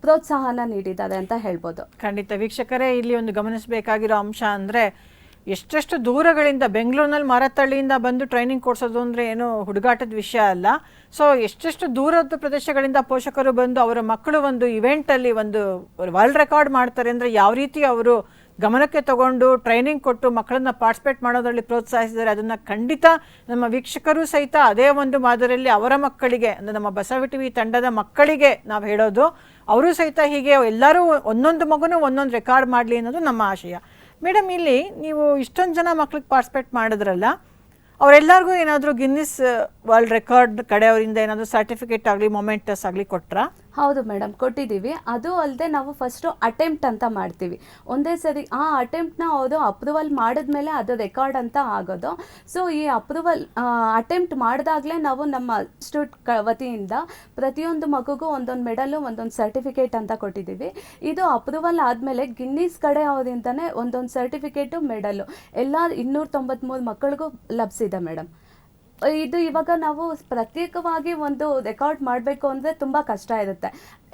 ಪ್ರೋತ್ಸಾಹನ ನೀಡಿದ್ದಾರೆ ಅಂತ ಹೇಳ್ಬೋದು. ಖಂಡಿತ. ವೀಕ್ಷಕರೇ, ಇಲ್ಲಿ ಒಂದು ಗಮನಿಸಬೇಕಾಗಿರೋ ಅಂಶ ಅಂದರೆ ಎಷ್ಟೆಷ್ಟು ದೂರಗಳಿಂದ ಬೆಂಗಳೂರಿನಲ್ಲಿ ಮರತಳ್ಳಿಯಿಂದ ಬಂದು ಟ್ರೈನಿಂಗ್ ಕೊಡಿಸೋದು ಅಂದರೆ ಏನು ಹುಡುಗಾಟದ ವಿಷಯ ಅಲ್ಲ. ಸೊ ಎಷ್ಟೆಷ್ಟು ದೂರದ ಪ್ರದೇಶಗಳಿಂದ ಪೋಷಕರು ಬಂದು ಅವರ ಮಕ್ಕಳು ಒಂದು ಇವೆಂಟಲ್ಲಿ ಒಂದು ವರ್ಲ್ಡ್ ರೆಕಾರ್ಡ್ ಮಾಡ್ತಾರೆ ಅಂದರೆ ಯಾವ ರೀತಿ ಅವರು ಗಮನಕ್ಕೆ ತಗೊಂಡು ಟ್ರೈನಿಂಗ್ ಕೊಟ್ಟು ಮಕ್ಕಳನ್ನ ಪಾರ್ಟಿಸಿಪೇಟ್ ಮಾಡೋದರಲ್ಲಿ ಪ್ರೋತ್ಸಾಹಿಸಿದ್ದಾರೆ ಅದನ್ನು ಖಂಡಿತ ನಮ್ಮ ವೀಕ್ಷಕರು ಸಹಿತ ಅದೇ ಒಂದು ಮಾದರಿಯಲ್ಲಿ ಅವರ ಮಕ್ಕಳಿಗೆ, ಅಂದರೆ ನಮ್ಮ ಬಸವ ಟಿವಿ ತಂಡದ ಮಕ್ಕಳಿಗೆ ನಾವು ಹೇಳೋದು, ಅವರು ಸಹಿತ ಹೀಗೆ ಎಲ್ಲರೂ ಒಂದೊಂದು ಮಗುನೂ ಒಂದೊಂದು ರೆಕಾರ್ಡ್ ಮಾಡಲಿ ಅನ್ನೋದು ನಮ್ಮ ಆಶಯ. ಮೇಡಮ್, ಇಲ್ಲಿ ನೀವು ಇಷ್ಟೊಂದು ಜನ ಮಕ್ಳಿಗೆ ಪಾರ್ಟಿಸಿಪೇಟ್ ಮಾಡಿದ್ರಲ್ಲ, ಅವರೆಲ್ಲರಿಗೂ ಏನಾದರೂ ಗಿನ್ನಿಸ್ ವರ್ಲ್ಡ್ ರೆಕಾರ್ಡ್ ಕಡೆಯವರಿಂದ ಏನಾದರೂ ಸರ್ಟಿಫಿಕೇಟ್ ಆಗಲಿ ಮೊಮೆಂಟಸ್ ಆಗಲಿ ಕೊಟ್ರಾ? ಹೌದು ಮೇಡಮ್ ಕೊಟ್ಟಿದ್ದೀವಿ. ಅದು ಅಲ್ಲದೆ ನಾವು ಫಸ್ಟು ಅಟೆಂಪ್ಟ್ ಅಂತ ಮಾಡ್ತೀವಿ. ಒಂದೇ ಸರಿ ಆ ಅಟೆಂಪ್ಟ್ನ ಅವರು ಅಪ್ರೂವಲ್ ಮಾಡಿದ್ಮೇಲೆ ಅದು ರೆಕಾರ್ಡ್ ಅಂತ ಆಗೋದು. ಸೊ ಈ ಅಪ್ರೂವಲ್ ಅಟೆಂಪ್ಟ್ ಮಾಡಿದಾಗಲೇ ನಾವು ನಮ್ಮ ಇನ್ಸ್ಟಿಟ್ಯೂಟ್ ವತಿಯಿಂದ ಪ್ರತಿಯೊಂದು ಮಗುಗೂ ಒಂದೊಂದು ಮೆಡಲು ಒಂದೊಂದು ಸರ್ಟಿಫಿಕೇಟ್ ಅಂತ ಕೊಟ್ಟಿದ್ದೀವಿ. ಇದು ಅಪ್ರೂವಲ್ ಆದಮೇಲೆ ಗಿನ್ನೀಸ್ ಕಡೆ ಅವರಿಂದನೇ ಒಂದೊಂದು ಸರ್ಟಿಫಿಕೇಟು ಮೆಡಲು ಎಲ್ಲ ಇನ್ನೂರ ತೊಂಬತ್ತ್ಮೂರು ಮಕ್ಕಳಿಗೂ ಲಭಿಸಿದೆ ಮೇಡಮ್ ಇದು ಇವಾಗ ನಾವು ಪ್ರತ್ಯೇಕವಾಗಿ ಒಂದು ರೆಕಾರ್ಡ್ ಮಾಡಬೇಕು ಅಂದರೆ ತುಂಬ ಕಷ್ಟ ಇರುತ್ತೆ.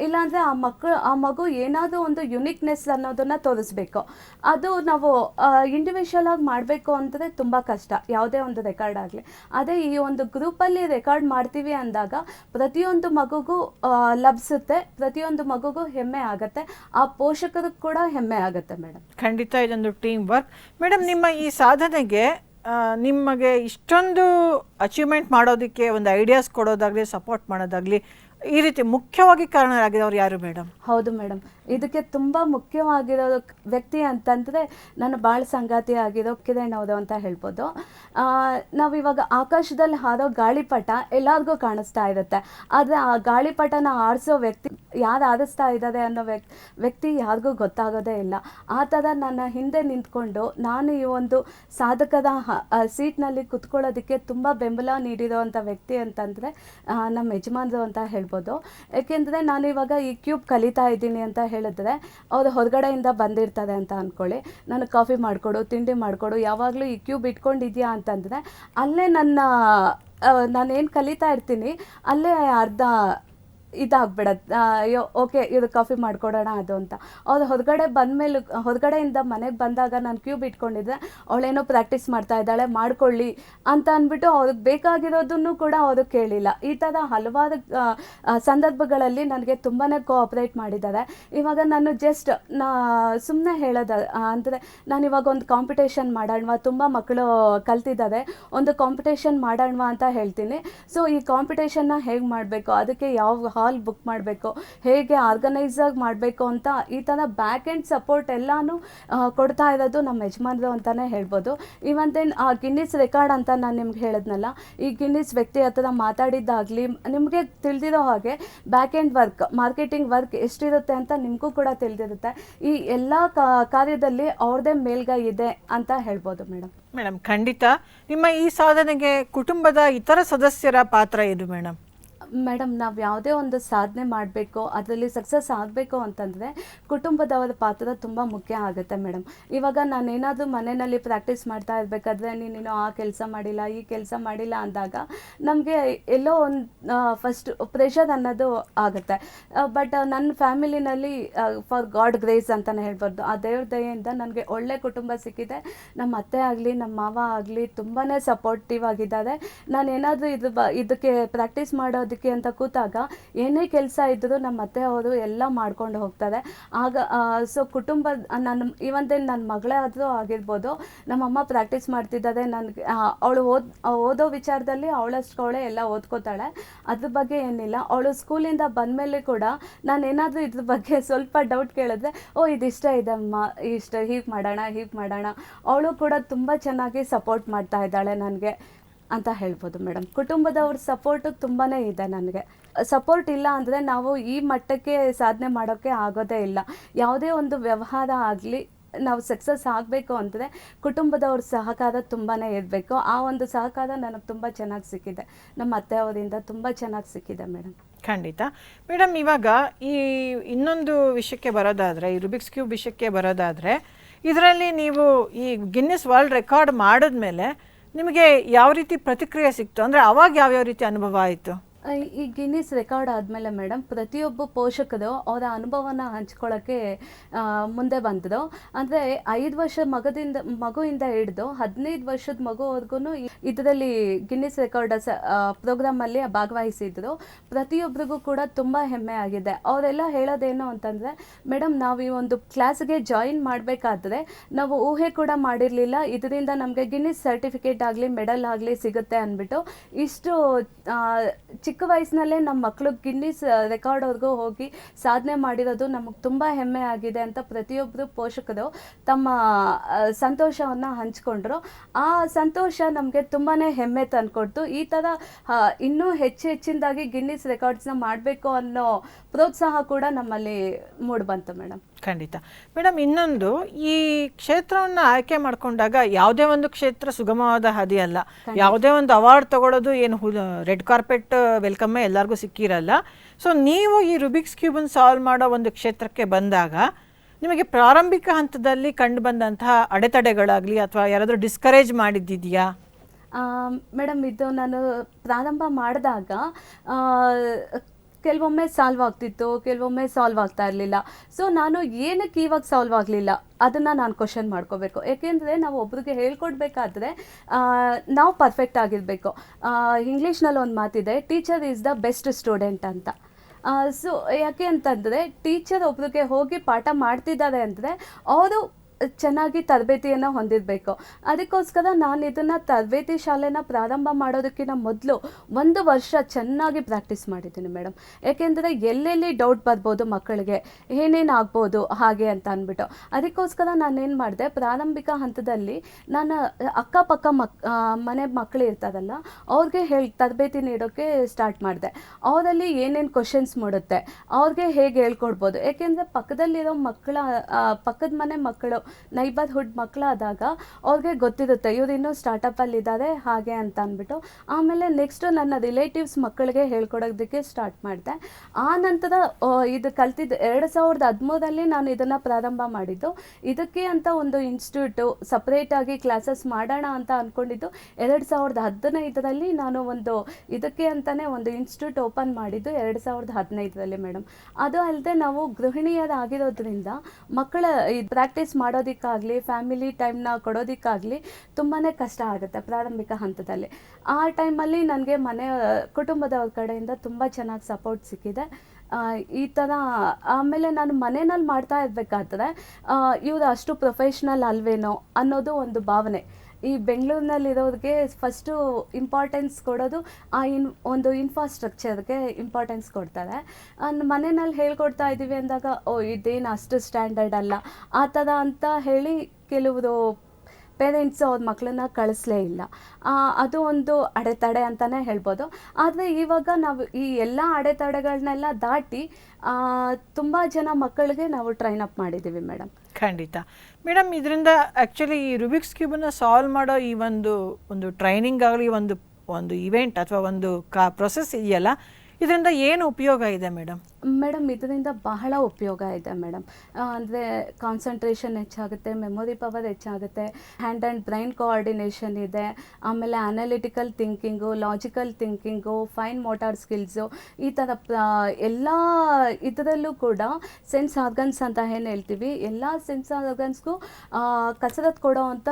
ಇಲ್ಲಾಂದರೆ ಆ ಮಕ್ಕಳು ಆ ಮಗು ಏನಾದರೂ ಒಂದು ಯುನಿಕ್ನೆಸ್ ಅನ್ನೋದನ್ನು ತೋರಿಸ್ಬೇಕು. ಅದು ನಾವು ಇಂಡಿವಿಜುವಲ್ ಆಗಿ ಮಾಡಬೇಕು ಅಂದರೆ ತುಂಬ ಕಷ್ಟ. ಯಾವುದೇ ಒಂದು ರೆಕಾರ್ಡ್ ಆಗಲಿ. ಅದೇ ಈ ಒಂದು ಗ್ರೂಪಲ್ಲಿ ರೆಕಾರ್ಡ್ ಮಾಡ್ತೀವಿ ಅಂದಾಗ ಪ್ರತಿಯೊಂದು ಮಗುಗೂ ಲಭಿಸುತ್ತೆ ಪ್ರತಿಯೊಂದು ಮಗುಗೂ ಹೆಮ್ಮೆ ಆಗುತ್ತೆ. ಆ ಪೋಷಕರಿಗೆ ಕೂಡ ಹೆಮ್ಮೆ ಆಗುತ್ತೆ, ಮೇಡಮ್. ಖಂಡಿತ ಇದೊಂದು ಟೀಮ್ ವರ್ಕ್ ಮೇಡಮ್, ನಿಮ್ಮ ಈ ಸಾಧನೆಗೆ ನಿಮಗೆ ಇಷ್ಟೊಂದು ಅಚೀವ್ಮೆಂಟ್ ಮಾಡೋದಕ್ಕೆ ಒಂದು ಐಡಿಯಾಸ್ ಕೊಡೋದಾಗಲಿ ಸಪೋರ್ಟ್ ಮಾಡೋದಾಗಲಿ ಈ ರೀತಿ ಮುಖ್ಯವಾಗಿ ಕಾರಣರಾಗಿದ್ದವ್ರು ಯಾರು ಮೇಡಮ್ ಹೌದು ಮೇಡಮ್ ಇದಕ್ಕೆ ತುಂಬ ಮುಖ್ಯವಾಗಿರೋ ವ್ಯಕ್ತಿ ಅಂತಂದರೆ ನನ್ನ ಬಾಳ ಸಂಗಾತಿ ಆಗಿರೋ ಕಿರಣ್ ಅಂತ ಹೇಳ್ಬೋದು. ನಾವಿವಾಗ ಆಕಾಶದಲ್ಲಿ ಹಾರೋ ಗಾಳಿಪಟ ಎಲ್ಲರಿಗೂ ಕಾಣಿಸ್ತಾ ಇರುತ್ತೆ. ಆದರೆ ಆ ಗಾಳಿಪಟನ ಆರಿಸೋ ವ್ಯಕ್ತಿ ಯಾರು ಆರಿಸ್ತಾ ಇದ್ದಾರೆ ಅನ್ನೋ ವ್ಯಕ್, ವ್ಯಕ್ತಿ ಯಾರಿಗೂ ಗೊತ್ತಾಗೋದೇ ಇಲ್ಲ. ಆ ಥರ ನನ್ನ ಹಿಂದೆ ನಿಂತ್ಕೊಂಡು ನಾನು ಈ ಒಂದು ಸಾಧಕದ ಸೀಟ್ನಲ್ಲಿ ಕುತ್ಕೊಳ್ಳೋದಕ್ಕೆ ತುಂಬ ಬೆಂಬಲ ನೀಡಿರೋವಂಥ ವ್ಯಕ್ತಿ ಅಂತಂದರೆ ನಮ್ಮ ಯಜಮಾನರು ಅಂತ ಹೇಳ್ಬೋದು. ಯಾಕೆಂದರೆ ನಾನು ಇವಾಗ ಈ ಕ್ಯೂಬ್ ಕಲಿತಾ ಇದ್ದೀನಿ ಅಂತ ಹೇಳಿದ್ರೆ ಅವ್ರು ಹೊರಗಡೆಯಿಂದ ಬಂದಿರ್ತಾರೆ ಅಂತ ಅಂದ್ಕೊಳ್ಳಿ ನನಗೆ ಕಾಫಿ ಮಾಡಿಕೊಡು, ತಿಂಡಿ ಮಾಡಿಕೊಡು, ಯಾವಾಗಲೂ ಈ ಕ್ಯೂಬ್ ಇಟ್ಕೊಂಡಿದ್ಯಾ ಅಂತಂದರೆ ಅಲ್ಲೇ ನನ್ನ ನಾನೇನು ಕಲಿತಾ ಇರ್ತೀನಿ, ಅಲ್ಲೇ ಅರ್ಧ ಇದಾಗ್ಬಿಡತ್ತೆ ಅಯ್ಯೋ, ಓಕೆ, ಇದು ಕಾಫಿ ಮಾಡ್ಕೊಡೋಣ, ಅದು ಅಂತ. ಅವ್ರು ಹೊರಗಡೆ ಬಂದಮೇಲೆ, ಹೊರಗಡೆಯಿಂದ ಮನೆಗೆ ಬಂದಾಗ ನಾನು ಕ್ಯೂಬ್ ಇಟ್ಕೊಂಡಿದ್ದೆ. ಅವಳೇನೋ ಪ್ರಾಕ್ಟೀಸ್ ಮಾಡ್ತಾ ಇದ್ದಾಳೆ, ಮಾಡ್ಕೊಳ್ಳಿ ಅಂತ ಅಂದ್ಬಿಟ್ಟು ಅವ್ರಿಗೆ ಬೇಕಾಗಿರೋದನ್ನು ಕೂಡ ಅವರು ಕೇಳಿಲ್ಲ. ಈ ಥರ ಹಲವಾರು ಸಂದರ್ಭಗಳಲ್ಲಿ ನನಗೆ ತುಂಬಾ ಕೋಆಪ್ರೇಟ್ ಮಾಡಿದ್ದಾರೆ. ಇವಾಗ ನಾನು ಜಸ್ಟ್, ನಾ ಸುಮ್ಮನೆ ಹೇಳೋದ ಅಂದರೆ ನಾನು ಇವಾಗ ಒಂದು ಕಾಂಪಿಟೇಷನ್ ಮಾಡೋಣವಾ, ತುಂಬ ಮಕ್ಕಳು ಕಲ್ತಿದ್ದಾರೆ. ಒಂದು ಕಾಂಪಿಟೇಷನ್ ಮಾಡೋಣವಾ ಅಂತ ಹೇಳ್ತೀನಿ. ಸೊ, ಈ ಕಾಂಪಿಟೇಷನ್ನ ಹೇಗೆ ಮಾಡಬೇಕು? ಅದಕ್ಕೆ ಯಾವ ಹಾಲ್ ಬುಕ್ ಮಾಡಬೇಕು. ಹೇಗೆ ಆರ್ಗನೈಸ್ ಆಗಿ ಮಾಡಬೇಕು ಅಂತ ಈ ಥರ ಬ್ಯಾಕ್ ಆ್ಯಂಡ್ ಸಪೋರ್ಟ್ ಎಲ್ಲಾನು ಕೊಡ್ತಾ ಇರೋದು ನಮ್ಮ ಯಜಮಾನ್ರು ಅಂತಲೇ ಹೇಳ್ಬೋದು. ಇವನ್ ದೆನ್ ಆ ಗಿನ್ನಿಸ್ ರೆಕಾರ್ಡ್ ಅಂತ ನಾನು ನಿಮ್ಗೆ ಹೇಳಿದ್ನಲ್ಲ, ಈ ಗಿನ್ನಿಸ್ ವ್ಯಕ್ತಿ ಹತ್ರ ಮಾತಾಡಿದ್ದಾಗಲಿ, ನಿಮಗೆ ತಿಳಿದಿರೋ ಹಾಗೆ back and work marketing work ಎಷ್ಟಿರುತ್ತೆ ಅಂತ ನಿಮಗೂ ಕೂಡ ತಿಳಿದಿರುತ್ತೆ. ಈ ಎಲ್ಲ ಕಾರ್ಯದಲ್ಲಿ ಅವ್ರದ್ದೇ ಮೇಲ್ಗೈ ಇದೆ ಅಂತ ಹೇಳ್ಬೋದು ಮೇಡಮ್ ಮೇಡಮ್ ಖಂಡಿತ. ನಿಮ್ಮ ಈ ಸಾಧನೆಗೆ ಕುಟುಂಬದ ಇತರ ಸದಸ್ಯರ ಪಾತ್ರ ಇದು ಮೇಡಮ್ ಮೇಡಮ್, ನಾವು ಯಾವುದೇ ಒಂದು ಸಾಧನೆ ಮಾಡಬೇಕು, ಅದರಲ್ಲಿ ಸಕ್ಸಸ್ ಆಗಬೇಕು ಅಂತಂದರೆ ಕುಟುಂಬದವರ ಪಾತ್ರ ತುಂಬ ಮುಖ್ಯ ಆಗುತ್ತೆ ಮೇಡಮ್. ಇವಾಗ ನಾನೇನಾದರೂ ಮನೆಯಲ್ಲಿ ಪ್ರಾಕ್ಟೀಸ್ ಮಾಡ್ತಾ ಇರಬೇಕಾದ್ರೆ, ನೀನು ಆ ಕೆಲಸ ಮಾಡಿಲ್ಲ, ಈ ಕೆಲಸ ಮಾಡಿಲ್ಲ ಅಂದಾಗ ನಮಗೆ ಎಲ್ಲೋ ಒಂದು ಫಸ್ಟ್ ಪ್ರೆಷರ್ ಅನ್ನೋದು ಆಗುತ್ತೆ. ಬಟ್ ನನ್ನ ಫ್ಯಾಮಿಲಿನಲ್ಲಿ ಫಾರ್ ಗಾಡ್ ಗ್ರೇಸ್ ಅಂತಲೇ ಹೇಳ್ಬಾರ್ದು. ಆ ದೇವ್ರ ದಯೆಯಿಂದ ನನಗೆ ಒಳ್ಳೆ ಕುಟುಂಬ ಸಿಕ್ಕಿದೆ. ನಮ್ಮ ಅತ್ತೆ ಆಗಲಿ ನಮ್ಮ ಮಾವ ಆಗಲಿ ತುಂಬಾ ಸಪೋರ್ಟಿವ್ ಆಗಿದ್ದಾರೆ. ನಾನು ಏನಾದರೂ ಇದು ಬ, ಇದಕ್ಕೆ ಪ್ರಾಕ್ಟೀಸ್ ಮಾಡೋದಕ್ಕೆ ಮಾಡೋದಕ್ಕೆ ಅಂತ ಕೂತಾಗ ಏನೇ ಕೆಲಸ ಇದ್ದರೂ ನಮ್ಮ ಅತ್ತೆ, ಅವರು ಎಲ್ಲ ಮಾಡ್ಕೊಂಡು ಹೋಗ್ತಾರೆ. ಆಗ ಸೊ ಕುಟುಂಬ, ನನ್ನ ಇವನ್ ನನ್ನ ಮಗಳೇ ಆದರೂ ಆಗಿರ್ಬೋದು ನಮ್ಮಮ್ಮ ಪ್ರಾಕ್ಟೀಸ್ ಮಾಡ್ತಿದ್ದಾರೆ ನನಗೆ ಅವಳು ಓದ್, ಓದೋ ವಿಚಾರದಲ್ಲಿ ಅವಳಷ್ಟು ಅವಳೇ ಎಲ್ಲ ಓದ್ಕೋತಾಳೆ. ಅದ್ರ ಬಗ್ಗೆ ಏನಿಲ್ಲ. ಅವಳು ಸ್ಕೂಲಿಂದ ಬಂದಮೇಲೆ ಕೂಡ ನಾನು ಏನಾದರೂ ಇದ್ರ ಬಗ್ಗೆ ಸ್ವಲ್ಪ ಡೌಟ್ ಕೇಳಿದ್ರೆ, ಓ, ಇದಿಷ್ಟ ಇದೆ ಅಮ್ಮ, ಇಷ್ಟ, ಹೀಗೆ ಮಾಡೋಣ ಹೀಗೆ ಮಾಡೋಣ. ಅವಳು ಕೂಡ ತುಂಬ ಚೆನ್ನಾಗಿ ಸಪೋರ್ಟ್ ಮಾಡ್ತಾ ಇದ್ದಾಳೆ ನನಗೆ. ಅಂತ ಹೇಳ್ಬೋದು ಮೇಡಮ್. ಕುಟುಂಬದವ್ರ ಸಪೋರ್ಟು ತುಂಬಾ ಇದೆ ನನಗೆ. ಸಪೋರ್ಟ್ ಇಲ್ಲ ಅಂದರೆ ನಾವು ಈ ಮಟ್ಟಕ್ಕೆ ಸಾಧನೆ ಮಾಡೋಕ್ಕೆ ಆಗೋದೇ ಇಲ್ಲ. ಯಾವುದೇ ಒಂದು ವ್ಯವಹಾರ ಆಗಲಿ, ನಾವು ಸಕ್ಸಸ್ ಆಗಬೇಕು ಅಂದರೆ ಕುಟುಂಬದವ್ರ ಸಹಕಾರ ತುಂಬಾ ಇರಬೇಕು. ಆ ಒಂದು ಸಹಕಾರ ನನಗೆ ತುಂಬ ಚೆನ್ನಾಗಿ ಸಿಕ್ಕಿದೆ. ನಮ್ಮ ಅತ್ತೆಯವರಿಂದ ತುಂಬ ಚೆನ್ನಾಗಿ ಸಿಕ್ಕಿದೆ ಮೇಡಮ್. ಖಂಡಿತ. ಮೇಡಮ್, ಇವಾಗ ಈ ಇನ್ನೊಂದು ವಿಷಯಕ್ಕೆ ಬರೋದಾದರೆ, ಈ ರುಬಿಕ್ಸ್ ಕ್ಯೂಬ್ ವಿಷಯಕ್ಕೆ ಬರೋದಾದರೆ, ಇದರಲ್ಲಿ ನೀವು ಈ ಗಿನ್ನಿಸ್ ವರ್ಲ್ಡ್ ರೆಕಾರ್ಡ್ ಮಾಡಿದ್ಮೇಲೆ ನಿಮಗೆ ಯಾವ ರೀತಿ ಪ್ರತಿಕ್ರಿಯೆ ಸಿಕ್ತು? ಅಂದರೆ ಅವಾಗ ಯಾವ್ಯಾವ ರೀತಿ ಅನುಭವ ಆಯಿತು? ಈ ಗಿನ್ನಿಸ್ ರೆಕಾರ್ಡ್ ಆದಮೇಲೆ ಮೇಡಮ್ ಪ್ರತಿಯೊಬ್ಬ ಪೋಷಕರು ಅವರ ಅನುಭವನ ಹಂಚ್ಕೊಳ್ಳೋಕ್ಕೆ ಮುಂದೆ ಬಂದರು ಅಂದರೆ ಐದು ವರ್ಷ ಮಗದಿಂದ ಮಗುವಿಂದ ಹಿಡಿದು ಹದಿನೈದು ವರ್ಷದ ಮಗುವರೆಗೂ ಇದರಲ್ಲಿ ಗಿನ್ನಿಸ್ ರೆಕಾರ್ಡ್ ಪ್ರೋಗ್ರಾಮಲ್ಲಿ ಭಾಗವಹಿಸಿದ್ರು. ಪ್ರತಿಯೊಬ್ಬರಿಗೂ ಕೂಡ ತುಂಬ ಹೆಮ್ಮೆ ಆಗಿದೆ. ಅವರೆಲ್ಲ ಹೇಳೋದೇನು ಅಂತಂದರೆ ಮೇಡಮ್ ನಾವು ಈ ಒಂದು ಕ್ಲಾಸ್ಗೆ ಜಾಯಿನ್ ಮಾಡಬೇಕಾದ್ರೆ ನಾವು ಊಹೆ ಕೂಡ ಮಾಡಿರಲಿಲ್ಲ. ಇದರಿಂದ ನಮಗೆ ಗಿನ್ನಿಸ್ ಸರ್ಟಿಫಿಕೇಟ್ ಆಗಲಿ ಮೆಡಲ್ ಆಗಲಿ ಸಿಗುತ್ತೆ ಅಂದ್ಬಿಟ್ಟು ಇಷ್ಟು ಆ, ಚಿಕ್ಕ ವಯಸ್ಸಿನಲ್ಲೇ ನಮ್ಮ ಮಕ್ಕಳು ಗಿನ್ನಿಸ್ ರೆಕಾರ್ಡ್ವರೆಗೂ ಹೋಗಿ ಸಾಧನೆ ಮಾಡಿರೋದು ನಮಗೆ ತುಂಬ ಹೆಮ್ಮೆ ಆಗಿದೆ ಅಂತ ಪ್ರತಿಯೊಬ್ಬರು ಪೋಷಕರು ತಮ್ಮ ಸಂತೋಷವನ್ನು ಹಂಚಿಕೊಂಡ್ರು. ಆ ಸಂತೋಷ ನಮಗೆ ತುಂಬಾ ಹೆಮ್ಮೆ ತಂದುಕೊಡ್ತು. ಈ ಥರ ಇನ್ನೂ ಹೆಚ್ಚು ಹೆಚ್ಚಿನದಾಗಿ ಗಿನ್ನಿಸ್ ರೆಕಾರ್ಡ್ಸ್ನ ಮಾಡಬೇಕು ಅನ್ನೋ ಪ್ರೋತ್ಸಾಹ ಕೂಡ ನಮ್ಮಲ್ಲಿ ಮೂಡಿಬಂತು ಮೇಡಮ್ ಖಂಡಿತ. ಮೇಡಮ್ ಇನ್ನೊಂದು ಈ ಕ್ಷೇತ್ರವನ್ನು ಆಯ್ಕೆ ಮಾಡಿಕೊಂಡಾಗ ಯಾವುದೇ ಒಂದು ಕ್ಷೇತ್ರ ಸುಗಮವಾದ ಹಾದಿ ಅಲ್ಲ. ಯಾವುದೇ ಒಂದು ಅವಾರ್ಡ್ ತಗೊಳ್ಳೋದು ಏನು ರೆಡ್ ಕಾರ್ಪೆಟ್ ವೆಲ್ಕಮ್ ಎಲ್ಲರಿಗೂ ಸಿಕ್ಕಿರಲ್ಲ. ಸೊ ನೀವು ಈ ರುಬಿಕ್ಸ್ ಕ್ಯೂಬನ್ ಸಾಲ್ವ್ ಮಾಡೋ ಒಂದು ಕ್ಷೇತ್ರಕ್ಕೆ ಬಂದಾಗ ನಿಮಗೆ ಪ್ರಾರಂಭಿಕ ಹಂತದಲ್ಲಿ ಕಂಡು ಬಂದಂತಹ ಅಡೆತಡೆಗಳಾಗಲಿ ಅಥವಾ ಯಾರಾದರೂ ಡಿಸ್ಕರೇಜ್ ಮಾಡಿದ್ದಿದೆಯಾ? ಮೇಡಮ್ ಇದು ನಾನು ಪ್ರಾರಂಭ ಮಾಡಿದಾಗ ಕೆಲವೊಮ್ಮೆ ಸಾಲ್ವ್ ಆಗ್ತಿತ್ತು, ಕೆಲವೊಮ್ಮೆ ಸಾಲ್ವ್ ಆಗ್ತಾ ಇರಲಿಲ್ಲ. ಸೊ ನಾನು ಏನಕ್ಕೆ ಇವಾಗ ಸಾಲ್ವ್ ಆಗಲಿಲ್ಲ? ಅದನ್ನು ನಾನು ಕ್ವಶನ್ ಮಾಡ್ಕೋಬೇಕು. ಏಕೆಂದರೆ ನಾವು ಒಬ್ರಿಗೆ ಹೇಳ್ಕೊಡ್ಬೇಕಾದ್ರೆ ನಾವು ಪರ್ಫೆಕ್ಟ್ ಆಗಿರಬೇಕು. ಇಂಗ್ಲೀಷ್ನಲ್ಲಿ ಒಂದು ಮಾತಿದೆ teacher is the best student ಅಂತ. ಸೊ ಯಾಕೆ ಅಂತಂದರೆ ಟೀಚರ್ ಒಬ್ರಿಗೆ ಹೋಗಿ ಪಾಠ ಮಾಡ್ತಿದ್ದಾರೆ ಅಂದರೆ, ಅವರು ಚೆನ್ನಾಗಿ ತರಬೇತಿಯನ್ನು ಹೊಂದಿರಬೇಕು. ಅದಕ್ಕೋಸ್ಕರ ನಾನು ಇದನ್ನು ತರಬೇತಿ ಶಾಲೆನ ಪ್ರಾರಂಭ ಮಾಡೋದಕ್ಕಿಂತ ಮೊದಲು ಒಂದು ವರ್ಷ ಚೆನ್ನಾಗಿ ಪ್ರಾಕ್ಟೀಸ್ ಮಾಡಿದ್ದೀನಿ ಮೇಡಮ್ ಏಕೆಂದರೆ ಎಲ್ಲೆಲ್ಲಿ ಡೌಟ್ ಬರ್ಬೋದು ಮಕ್ಕಳಿಗೆ, ಏನೇನು ಆಗ್ಬೋದು, ಹಾಗೆ ಅಂತ ಅಂದ್ಬಿಟ್ಟು. ಅದಕ್ಕೋಸ್ಕರ ನಾನೇನು ಮಾಡಿದೆ, ಪ್ರಾರಂಭಿಕ ಹಂತದಲ್ಲಿ ನಾನು ಅಕ್ಕಪಕ್ಕ ಮಕ್ ಮನೆ ಮಕ್ಕಳು ಇರ್ತಾರಲ್ಲ, ಅವ್ರಿಗೆ ಹೇಳಿ ತರಬೇತಿ ನೀಡೋಕ್ಕೆ ಸ್ಟಾರ್ಟ್ ಮಾಡಿದೆ. ಅವರಲ್ಲಿ ಏನೇನು ಕ್ವಶನ್ಸ್ ಮೂಡುತ್ತೆ, ಅವ್ರಿಗೆ ಹೇಗೆ ಹೇಳ್ಕೊಡ್ಬೋದು. ಏಕೆಂದರೆ ಪಕ್ಕದಲ್ಲಿರೋ ಮಕ್ಕಳ ಪಕ್ಕದ ಮನೆ ಮಕ್ಕಳು ನೈಬರ್ಹುಡ್ ಮಕ್ಕಳಾದಾಗ ಅವ್ರಿಗೆ ಗೊತ್ತಿರುತ್ತೆ, ಇವ್ರು ಇನ್ನೂ ಸ್ಟಾರ್ಟಪ್ಪಲ್ಲಿ ಇದ್ದಾರೆ ಹಾಗೆ ಅಂತ ಅಂದ್ಬಿಟ್ಟು. ಆಮೇಲೆ ನೆಕ್ಸ್ಟು ನನ್ನ ರಿಲೇಟಿವ್ಸ್ ಮಕ್ಕಳಿಗೆ ಹೇಳ್ಕೊಡೋದಕ್ಕೆ ಸ್ಟಾರ್ಟ್ ಮಾಡಿದೆ. ಆ ನಂತರ ಇದು ಕಲ್ತಿದ್ದು ಎರಡು ಸಾವಿರದ ಹದಿಮೂರಲ್ಲಿ ನಾನು ಇದನ್ನು ಪ್ರಾರಂಭ ಮಾಡಿದ್ದು. ಇದಕ್ಕೆ ಅಂತ ಒಂದು ಇನ್ಸ್ಟಿಟ್ಯೂಟು ಸಪ್ರೇಟಾಗಿ ಕ್ಲಾಸಸ್ ಮಾಡೋಣ ಅಂತ ಅಂದ್ಕೊಂಡಿದ್ದು ಎರಡು ಸಾವಿರದ ಹದಿನೈದರಲ್ಲಿ ನಾನು ಒಂದು ಇದಕ್ಕೆ ಅಂತಲೇ ಒಂದು ಇನ್ಸ್ಟಿಟ್ಯೂಟ್ ಓಪನ್ ಮಾಡಿದ್ದು ಎರಡು ಸಾವಿರದ ಹದಿನೈದರಲ್ಲಿ ಮೇಡಮ್ ಅದು ಅಲ್ಲದೆ ನಾವು ಗೃಹಿಣಿಯರಾಗಿರೋದ್ರಿಂದ ಮಕ್ಕಳ ಪ್ರಾಕ್ಟೀಸ್ ಪ್ರಾಕ್ಟೀಸ್ ಮಾಡೋದಕ್ಕಾಗಲಿ ಫ್ಯಾಮಿಲಿ ಟೈಮ್ನ ಕೊಡೋದಕ್ಕಾಗಲಿ ತುಂಬಾ ಕಷ್ಟ ಆಗುತ್ತೆ ಪ್ರಾರಂಭಿಕ ಹಂತದಲ್ಲಿ. ಆ ಟೈಮಲ್ಲಿ ನನಗೆ ಮನೆ, ಕುಟುಂಬದವ್ರ ಕಡೆಯಿಂದ ತುಂಬ ಚೆನ್ನಾಗಿ ಸಪೋರ್ಟ್ ಸಿಕ್ಕಿದೆ. ಈ ಥರ ಆಮೇಲೆ ನಾನು ಮನೆಯಲ್ಲಿ ಮಾಡ್ತಾ ಇರಬೇಕಾದ್ರೆ ಇವರು ಅಷ್ಟು ಪ್ರೊಫೆಷ್ನಲ್ ಅಲ್ವೇನೋ ಅನ್ನೋದು ಒಂದು ಭಾವನೆ. ಈ ಬೆಂಗಳೂರಿನಲ್ಲಿರೋರಿಗೆ ಫಸ್ಟು ಇಂಪಾರ್ಟೆನ್ಸ್ ಕೊಡೋದು ಆ ಇನ್, ಒಂದು ಇನ್ಫ್ರಾಸ್ಟ್ರಕ್ಚರ್ಗೆ ಇಂಪಾರ್ಟೆನ್ಸ್ ಕೊಡ್ತಾರೆ. ಮನೆಯಲ್ಲಿ ಹೇಳ್ಕೊಡ್ತಾ ಇದ್ದೀವಿ ಅಂದಾಗ, ಓ, ಇದೇನು ಅಷ್ಟು ಸ್ಟ್ಯಾಂಡರ್ಡ್ ಅಲ್ಲ. ಆ ಥರ ಅಂತ ಹೇಳಿ ಕೆಲವರು ಪೇರೆಂಟ್ಸ್ ಅವ್ರ ಮಕ್ಕಳನ್ನ ಕಳಿಸ್ಲೇ ಇಲ್ಲ. ಅದು ಒಂದು ಅಡೆತಡೆ ಅಂತಲೇ ಹೇಳ್ಬೋದು. ಆದರೆ ಇವಾಗ ನಾವು ಈ ಎಲ್ಲ ಅಡೆತಡೆಗಳನ್ನೆಲ್ಲ ದಾಟಿ ತುಂಬ ಜನ ಮಕ್ಕಳಿಗೆ ನಾವು ಟ್ರೈನ್ ಅಪ್ ಮಾಡಿದ್ದೀವಿ ಮೇಡಮ್ ಖಂಡಿತ. ಮೇಡಮ್, ಇದರಿಂದ ಆ್ಯಕ್ಚುಲಿ ಈ ರುಬಿಕ್ಸ್ ಕ್ಯೂಬನ್ನು ಸಾಲ್ವ್ ಮಾಡೋ ಈ ಒಂದು ಒಂದು ಟ್ರೈನಿಂಗ್ ಆಗಲಿ, ಒಂದು ಒಂದು ಇವೆಂಟ್ ಅಥವಾ ಒಂದು ಕಾ ಪ್ರೊಸೆಸ್ ಇದೆಯಲ್ಲ ಇದರಿಂದ ಏನು ಉಪಯೋಗ ಇದೆ ಮೇಡಮ್? ಮೇಡಮ್, ಇದರಿಂದ ಬಹಳ ಉಪಯೋಗ ಇದೆ ಮೇಡಮ್. ಅಂದರೆ ಕಾನ್ಸಂಟ್ರೇಷನ್ ಹೆಚ್ಚಾಗುತ್ತೆ ಮೆಮೊರಿ ಪವರ್ ಹೆಚ್ಚಾಗುತ್ತೆ ಹ್ಯಾಂಡ್ ಆ್ಯಂಡ್ ಬ್ರೈನ್ ಕೋಆರ್ಡಿನೇಷನ್ ಇದೆ, ಆಮೇಲೆ analytical thinking logical thinking fine motor skills ಈ ಥರ ಎಲ್ಲ ಇದರಲ್ಲೂ ಕೂಡ ಸೆನ್ಸ್ ಆರ್ಗನ್ಸ್ ಅಂತ ಏನು ಹೇಳ್ತೀವಿ, ಎಲ್ಲ ಸೆನ್ಸ್ ಆರ್ಗನ್ಸ್ಗೂ ಕಸರತ್ತು ಕೊಡೋ ಅಂಥ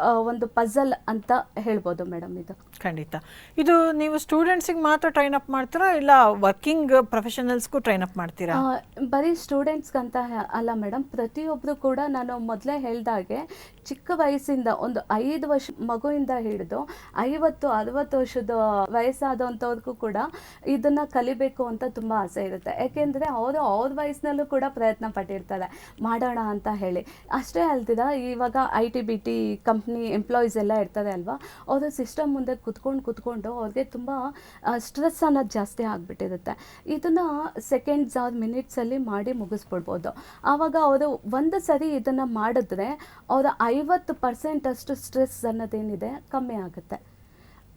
ಒಂದು ಪಜಲ್ ಅಂತ ಹೇಳ್ಬೋದು ಮೇಡಮ್ ಇದು. ಖಂಡಿತ. ಇದು ನೀವು ಸ್ಟೂಡೆಂಟ್ಸಿಗೆ ಮಾತ್ರ ಟ್ರೈನ್ ಅಪ್ ಮಾಡ್ತೀರಾ? ಇಲ್ಲ ವರ್ಕಿಂಗ್ ಪ್ರೊಫೆಷನಲ್ಸ್ಗೂ ಟ್ರೈನ್ ಅಪ್ ಮಾಡ್ತೀರಾ? ಬರೀ ಸ್ಟೂಡೆಂಟ್ಸ್ಗಂತ ಅಲ್ಲ ಮೇಡಮ್ ಪ್ರತಿಯೊಬ್ಬರು ಕೂಡ ನಾನು ಮೊದಲೇ ಹೇಳ್ದಾಗೆ ಚಿಕ್ಕ ವಯಸ್ಸಿಂದ ಒಂದು ಐದು ವರ್ಷ ಮಗುವಿಂದ ಹಿಡಿದು ಐವತ್ತು ಅರವತ್ತು ವರ್ಷದ ವಯಸ್ಸಾದಂಥವ್ರಿಗೂ ಕೂಡ ಇದನ್ನ ಕಲಿಬೇಕು ಅಂತ ತುಂಬ ಆಸೆ ಇರುತ್ತೆ. ಯಾಕೆಂದರೆ ಅವರು ಅವ್ರ ವಯಸ್ಸಿನಲ್ಲೂ ಕೂಡ ಪ್ರಯತ್ನ ಪಟ್ಟಿರ್ತಾರೆ. ಮಾಡೋಣ ಅಂತ ಹೇಳಿ. ಅಷ್ಟೇ ಅಲ್ತಿದ ಇವಾಗ I T B T company employees ಎಲ್ಲ ಇರ್ತದೆ ಅಲ್ವಾ? ಅವರು ಸಿಸ್ಟಮ್ ಮುಂದೆ ಕುತ್ಕೊಂಡು ಕುತ್ಕೊಂಡು ಅವ್ರಿಗೆ ತುಂಬ ಸ್ಟ್ರೆಸ್ ಅನ್ನೋದು ಜಾಸ್ತಿ ಆಗಿಬಿಟ್ಟಿರುತ್ತೆ. ಇದನ್ನು ಸೆಕೆಂಡ್ಸ್ ಆರ್ ಮಿನಿಟ್ಸಲ್ಲಿ ಮಾಡಿ ಮುಗಿಸ್ಬಿಡ್ಬೋದು. ಆವಾಗ ಅವರು ಒಂದು ಸರಿ ಇದನ್ನು ಮಾಡಿದ್ರೆ ಅವರ ಐವತ್ತು ಪರ್ಸೆಂಟ್ ಅಷ್ಟು ಸ್ಟ್ರೆಸ್ ಅನ್ನೋದೇನಿದೆ ಕಮ್ಮಿ ಆಗುತ್ತೆ.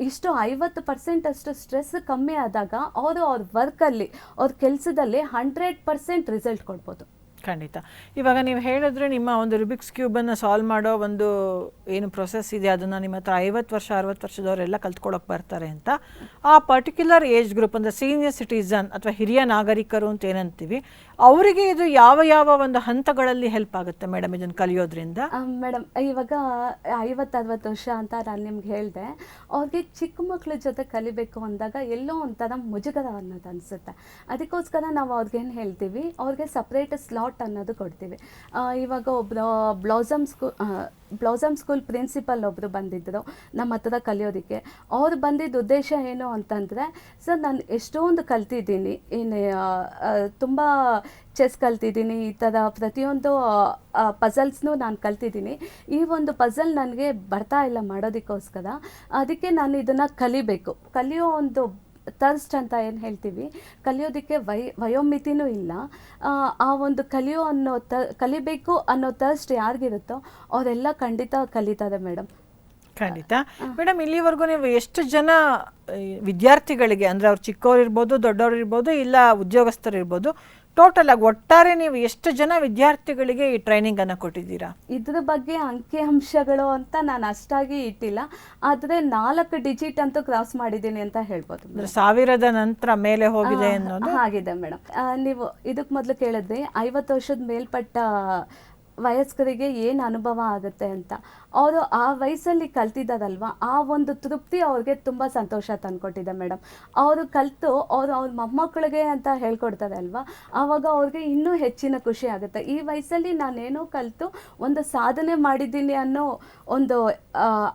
ಇಷ್ಟು ಐವತ್ತು ಪರ್ಸೆಂಟ್ ಅಷ್ಟು ಸ್ಟ್ರೆಸ್ ಕಮ್ಮಿ ಆದಾಗ ಅವರು ಅವ್ರ ವರ್ಕಲ್ಲಿ ಅವ್ರ ಕೆಲಸದಲ್ಲಿ ಹಂಡ್ರೆಡ್ ಪರ್ಸೆಂಟ್ ರಿಸಲ್ಟ್ ಕೊಡ್ಬೋದು. ಖಂಡಿತ. ಇವಾಗ ನೀವು ಹೇಳಿದ್ರೆ ನಿಮ್ಮ ಒಂದು ರಿಬಿಕ್ಸ್ ಕ್ಯೂಬನ್ನು ಸಾಲ್ವ್ ಮಾಡೋ ಒಂದು ಏನು ಪ್ರೊಸೆಸ್ ಇದೆ, ಅದನ್ನು ನಿಮ್ಮ ಹತ್ರ ಐವತ್ತು ವರ್ಷ, ಅರವತ್ತು ವರ್ಷದವರೆಲ್ಲ ಕಲ್ತ್ಕೊಳ್ಳೋಕೆ ಬರ್ತಾರೆ ಅಂತ. ಆ ಪರ್ಟಿಕ್ಯುಲರ್ ಏಜ್ ಗ್ರೂಪ್ ಅಂದರೆ ಸೀನಿಯರ್ ಸಿಟಿಸನ್ ಅಥವಾ ಹಿರಿಯ ನಾಗರಿಕರು ಅಂತ ಏನಂತೀವಿ ಅವರಿಗೆ ಇದು ಯಾವ ಯಾವ ಒಂದು ಹಂತಗಳಲ್ಲಿ ಹೆಲ್ಪ್ ಆಗುತ್ತೆ ಮೇಡಮ್ ಇದನ್ನು ಕಲಿಯೋದ್ರಿಂದ? ಮೇಡಮ್ ಇವಾಗ ಐವತ್ತು ಅರವತ್ತು ವರ್ಷ ಅಂತ ನಾನು ನಿಮ್ಗೆ ಹೇಳಿದೆ. ಅವ್ರಿಗೆ ಚಿಕ್ಕ ಮಕ್ಕಳ ಜೊತೆ ಕಲಿಬೇಕು ಅಂದಾಗ ಎಲ್ಲೋ ಒಂಥರ ಮುಜುಗರ ಅನ್ನೋದು ಅನಿಸುತ್ತೆ. ಅದಕ್ಕೋಸ್ಕರ ನಾವು ಅವ್ರಿಗೇನು ಹೇಳ್ತೀವಿ, ಅವ್ರಿಗೆ ಸಪ್ರೇಟ್ ಸ್ಲಾಟ್ ಅನ್ನೋದು ಕೊಡ್ತೀವಿ. ಇವಾಗ ಒಬ್ಬರು ಬ್ಲೌಸಮ್ ಸ್ಕೂ ಬ್ಲೌಸಮ್ ಸ್ಕೂಲ್ ಪ್ರಿನ್ಸಿಪಲ್ ಒಬ್ಬರು ಬಂದಿದ್ದರು ನಮ್ಮ ಹತ್ರ ಕಲಿಯೋದಕ್ಕೆ. ಅವ್ರು ಬಂದಿದ್ದ ಉದ್ದೇಶ ಏನು ಅಂತಂದರೆ, ಸರ್, ನಾನು ಎಷ್ಟೊಂದು ಕಲ್ತಿದ್ದೀನಿ, ಏನು ತುಂಬ ಚೆಸ್ ಕಲ್ತಿದ್ದೀನಿ, ಈ ಥರ ಪ್ರತಿಯೊಂದು ಪಝಲ್ಸ್ನೂ ನಾನು ಕಲ್ತಿದ್ದೀನಿ. ಈ ಒಂದು ಪಝಲ್ ನನಗೆ ಬರ್ತಾ ಇಲ್ಲ ಮಾಡೋದಕ್ಕೋಸ್ಕರ, ಅದಕ್ಕೆ ನಾನು ಇದನ್ನು ಕಲಿಬೇಕು. ಕಲಿಯೋ ಒಂದು ತರ್ಸ್ಟ್ ಅಂತ ಏನು ಹೇಳ್ತೀವಿ ಕಲಿಯೋದಕ್ಕೆ ವೈ ವಯೋಮಿತಿನೂ ಇಲ್ಲ. ಆ, ಆ ಒಂದು ಕಲಿಯೋ ಅನ್ನೋ ತ ಕಲಿಬೇಕು ಅನ್ನೋ ತರ್ಸ್ಟ್ ಯಾರಿಗಿರುತ್ತೋ ಅವರೆಲ್ಲ ಖಂಡಿತ ಕಲಿತಾರೆ ಮೇಡಮ್. ಖಂಡಿತ. ಮೇಡಮ್ ಇಲ್ಲಿವರೆಗೂ ನೀವು ಎಷ್ಟು ಜನ ವಿದ್ಯಾರ್ಥಿಗಳಿಗೆ ಅಂದರೆ ಅವ್ರು ಚಿಕ್ಕವ್ರು ಇರ್ಬೋದು ದೊಡ್ಡವ್ರು ಇರ್ಬೋದು ಇಲ್ಲ ಉದ್ಯೋಗಸ್ಥರು ಇರ್ಬೋದು ಟೋಟಲ್ ಆಗಿ ಒಟ್ಟಾರೆ ನೀವು ಎಷ್ಟು ಜನ ವಿದ್ಯಾರ್ಥಿಗಳಿಗೆ ಈ ಟ್ರೈನಿಂಗ್ ಅನ್ನು ಕೊಟ್ಟಿದ್ದೀರಾ? ಇದ್ರ ಬಗ್ಗೆ ಅಂಕಿಅಂಶಗಳು ಅಂತ ನಾನು ಅಷ್ಟಾಗಿ ಇಟ್ಟಿಲ್ಲ. ಆದ್ರೆ ನಾಲ್ಕು ಡಿಜಿಟ್ ಅಂತೂ ಕ್ರಾಸ್ ಮಾಡಿದ್ದೀನಿ ಅಂತ ಹೇಳ್ಬೋದು ಅಂದ್ರೆ ಸಾವಿರದ ನಂತರ ಮೇಲೆ ಹೋಗಿದೆ ಅನ್ನೋದು? ಆಗಿದೆ ಮೇಡಮ್ ನೀವು ಇದಕ್ಕೆ ಮೊದಲು ಕೇಳಿದ್ರಿ ಐವತ್ತು ವರ್ಷದ ಮೇಲ್ಪಟ್ಟ ವಯಸ್ಕರಿಗೆ ಏನು ಅನುಭವ ಆಗುತ್ತೆ ಅಂತ. ಅವರು ಆ ವಯಸ್ಸಲ್ಲಿ ಕಲ್ತಿದ್ದಾರಲ್ವ, ಆ ಒಂದು ತೃಪ್ತಿ ಅವ್ರಿಗೆ ತುಂಬ ಸಂತೋಷ ತಂದುಕೊಟ್ಟಿದೆ ಮೇಡಮ್ ಅವರು ಕಲಿತು ಅವರು ಅವ್ರ ಮೊಮ್ಮಕ್ಕಳಿಗೆ ಅಂತ ಹೇಳ್ಕೊಡ್ತಾರೆ ಅಲ್ವಾ ಆವಾಗ ಅವ್ರಿಗೆ ಇನ್ನೂ ಹೆಚ್ಚಿನ ಖುಷಿ ಆಗುತ್ತೆ. ಈ ವಯಸ್ಸಲ್ಲಿ ನಾನೇನೋ ಕಲಿತು ಒಂದು ಸಾಧನೆ ಮಾಡಿದ್ದೀನಿ ಅನ್ನೋ ಒಂದು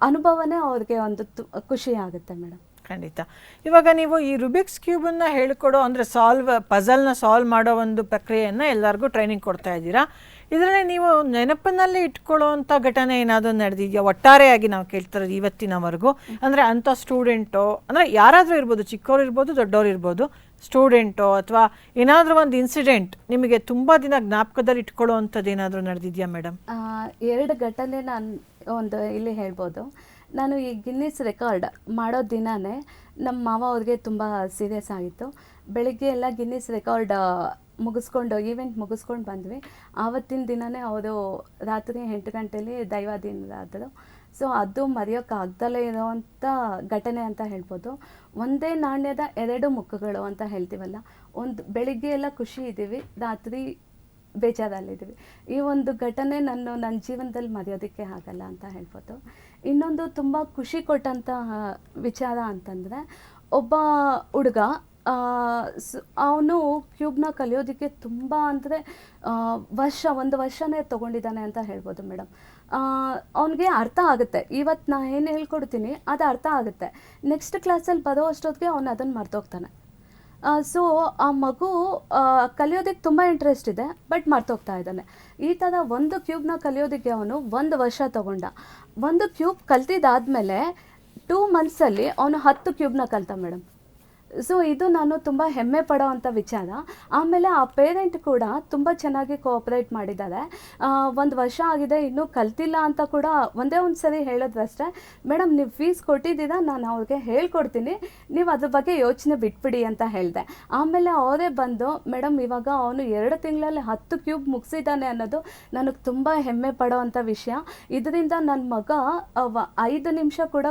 ಅನುಭವನೇ ಅವ್ರಿಗೆ ಒಂದು ತು- ಖುಷಿ ಆಗುತ್ತೆ ಮೇಡಮ್ ಖಂಡಿತ. ಇವಾಗ ನೀವು ಈ ರುಬಿಕ್ಸ್ ಕ್ಯೂಬನ್ನು ಹೇಳಿಕೊಡೋ ಅಂದರೆ ಸಾಲ್ವ್ ಪಝಲ್ನ ಸಾಲ್ವ್ ಮಾಡೋ ಒಂದು ಪ್ರಕ್ರಿಯೆಯನ್ನು ಎಲ್ಲರಿಗೂ ಟ್ರೈನಿಂಗ್ ಕೊಡ್ತಾ ಇದ್ದೀರಾ. ಇದರಲ್ಲಿ ನೀವು ನೆನಪಿನಲ್ಲಿ ಇಟ್ಕೊಳ್ಳೋವಂಥ ಘಟನೆ ಏನಾದರೂ ನಡೆದಿದೆಯಾ? ಒಟ್ಟಾರೆಯಾಗಿ ನಾವು ಕೇಳ್ತಿರೋದು ಇವತ್ತಿನವರೆಗೂ. ಅಂದರೆ ಅಂಥ ಸ್ಟೂಡೆಂಟೋ, ಅಂದರೆ ಯಾರಾದರೂ ಇರ್ಬೋದು ಚಿಕ್ಕವ್ರು ಇರ್ಬೋದು ದೊಡ್ಡವ್ರು ಇರ್ಬೋದು, ಸ್ಟೂಡೆಂಟೋ ಅಥವಾ ಏನಾದರೂ ಒಂದು ಇನ್ಸಿಡೆಂಟ್ ನಿಮಗೆ ತುಂಬ ದಿನ ಜ್ಞಾಪಕದಲ್ಲಿ ಇಟ್ಕೊಳ್ಳೋ ಅಂಥದ್ದು ಏನಾದರೂ ನಡೆದಿದೆಯಾ ಮೇಡಮ್? ಎರಡು ಘಟನೆ ನಾನು ಒಂದು ಇಲ್ಲಿ ಹೇಳ್ಬೋದು. ನಾನು ಈ ಗಿನ್ನಿಸ್ ರೆಕಾರ್ಡ್ ಮಾಡೋ ದಿನವೇ ನಮ್ಮ ಮಾವ ಅವ್ರಿಗೆ ತುಂಬ ಸೀರಿಯಸ್ ಆಗಿತ್ತು. ಬೆಳಿಗ್ಗೆ ಎಲ್ಲ ಗಿನ್ನಿಸ್ ರೆಕಾರ್ಡ್ ಮುಗಿಸ್ಕೊಂಡು ಈವೆಂಟ್ ಮುಗಿಸ್ಕೊಂಡು ಬಂದ್ವಿ. ಆವತ್ತಿನ ದಿನವೇ ಅವರು ರಾತ್ರಿ ಎಂಟು ಗಂಟೆಯಲ್ಲಿ ದೈವಾಧೀನರಾದರು. ಸೊ ಅದು ಮರೆಯೋಕ್ಕಾಗ್ದಲೇ ಇರೋವಂಥ ಘಟನೆ ಅಂತ ಹೇಳ್ಬೋದು. ಒಂದೇ ನಾಣ್ಯದ ಎರಡು ಮುಖಗಳು ಅಂತ ಹೇಳ್ತೀವಲ್ಲ, ಒಂದು ಬೆಳಿಗ್ಗೆ ಎಲ್ಲ ಖುಷಿ ಇದ್ದೀವಿ, ರಾತ್ರಿ ಬೇಜಾರಲ್ಲಿದ್ದೀವಿ. ಈ ಒಂದು ಘಟನೆ ನಾನು ನನ್ನ ಜೀವನದಲ್ಲಿ ಮರೆಯೋದಕ್ಕೆ ಆಗಲ್ಲ ಅಂತ ಹೇಳ್ಬೋದು. ಇನ್ನೊಂದು ತುಂಬ ಖುಷಿ ಕೊಟ್ಟಂತಹ ವಿಚಾರ ಅಂತಂದರೆ, ಒಬ್ಬ ಹುಡುಗ ಅವನು ಕ್ಯೂಬ್ನ ಕಲಿಯೋದಕ್ಕೆ ತುಂಬ ಅಂದರೆ ವರ್ಷ, ಒಂದು ವರ್ಷನೇ ತೊಗೊಂಡಿದ್ದಾನೆ ಅಂತ ಹೇಳ್ಬೋದು ಮೇಡಮ್. ಅವನಿಗೆ ಅರ್ಥ ಆಗುತ್ತೆ. ಇವತ್ತು ನಾನು ಏನು ಹೇಳ್ಕೊಡ್ತೀನಿ, ಅದು ಅರ್ಥ ಆಗುತ್ತೆ. ನೆಕ್ಸ್ಟ್ ಕ್ಲಾಸಲ್ಲಿ ಬರೋ ಅಷ್ಟೊತ್ತಿಗೆ ಅವನು ಅದನ್ನು ಮರ್ತೋಗ್ತಾನೆ. ಸೊ ಆ ಮಗು ಕಲಿಯೋದಕ್ಕೆ ತುಂಬ ಇಂಟ್ರೆಸ್ಟ್ ಇದೆ ಬಟ್ ಮರ್ತೋಗ್ತಾ ಇದ್ದಾನೆ. ಈ ಥರ ಒಂದು ಕ್ಯೂಬ್ನ ಕಲಿಯೋದಕ್ಕೆ ಅವನು ಒಂದು ವರ್ಷ ತಗೊಂಡ. ಒಂದು ಕ್ಯೂಬ್ ಕಲ್ತಿದ್ದಾದಮೇಲೆ ಟೂ ಮಂತ್ಸಲ್ಲಿ ಅವನು ಹತ್ತು ಕ್ಯೂಬ್ನ ಕಲ್ತ ಮೇಡಮ್. ಸೊ ಇದು ನಾನು ತುಂಬ ಹೆಮ್ಮೆ ಪಡೋ ಅಂಥ ವಿಚಾರ. ಆಮೇಲೆ ಆ ಪೇರೆಂಟ್ ಕೂಡ ತುಂಬ ಚೆನ್ನಾಗಿ ಕೋಆಪ್ರೇಟ್ ಮಾಡಿದ್ದಾರೆ. ಒಂದು ವರ್ಷ ಆಗಿದೆ, ಇನ್ನೂ ಕಲ್ತಿಲ್ಲ ಅಂತ ಕೂಡ ಒಂದೇ ಒಂದು ಸರಿ ಹೇಳಿದ್ರಷ್ಟೇ ಮೇಡಮ್ ನೀವು ಫೀಸ್ ಕೊಟ್ಟಿದ್ದೀರಾ? ನಾನು ಅವ್ರಿಗೆ ಹೇಳ್ಕೊಡ್ತೀನಿ. ನೀವು ಅದ್ರ ಬಗ್ಗೆ ಯೋಚನೆ ಬಿಟ್ಬಿಡಿ ಅಂತ ಹೇಳಿದೆ. ಆಮೇಲೆ ಅವರೇ ಬಂದು ಮೇಡಮ್ ಇವಾಗ ಅವನು ಎರಡು ತಿಂಗಳಲ್ಲಿ ಹತ್ತು ಕ್ಯೂಬ್ ಮುಗಿಸಿದ್ದಾನೆ ಅನ್ನೋದು ನನಗೆ ತುಂಬ ಹೆಮ್ಮೆ ಪಡೋ ವಿಷಯ. ಇದರಿಂದ ನನ್ನ ಮಗ ಐದು ನಿಮಿಷ ಕೂಡ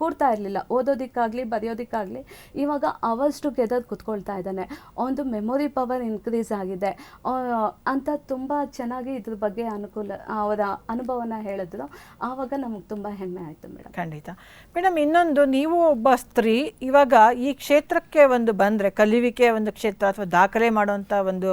ಕೂರ್ತಾ ಇರಲಿಲ್ಲ. ಓದೋದಕ್ಕಾಗಲಿ, ಬರೆಯೋದಕ್ಕಾಗಲಿ. ಇವಾಗ ಅವರ್ಸ್ ಟುಗೆದರ್ ಕುತ್ಕೊಳ್ತಾ ಇದ್ದಾನೆ. ಒಂದು ಮೆಮೊರಿ ಪವರ್ ಇನ್ಕ್ರೀಸ್ ಆಗಿದೆ. ಅಂತ ತುಂಬ ಚೆನ್ನಾಗಿ ಇದ್ರ ಬಗ್ಗೆ ಅನುಕೂಲ, ಅವರ ಅನುಭವನ ಹೇಳಿದ್ರು. ಆವಾಗ ನಮಗೆ ತುಂಬ ಹೆಮ್ಮೆ ಆಯಿತು ಮೇಡಮ್ ಖಂಡಿತ. ಮೇಡಮ್ ಇನ್ನೊಂದು, ನೀವು ಒಬ್ಬ ಸ್ತ್ರೀ, ಇವಾಗ ಈ ಕ್ಷೇತ್ರಕ್ಕೆ ಒಂದು ಬಂದರೆ, ಕಲಿವಿಕೆ ಒಂದು ಕ್ಷೇತ್ರ ಅಥವಾ ದಾಖಲೆ ಮಾಡುವಂಥ ಒಂದು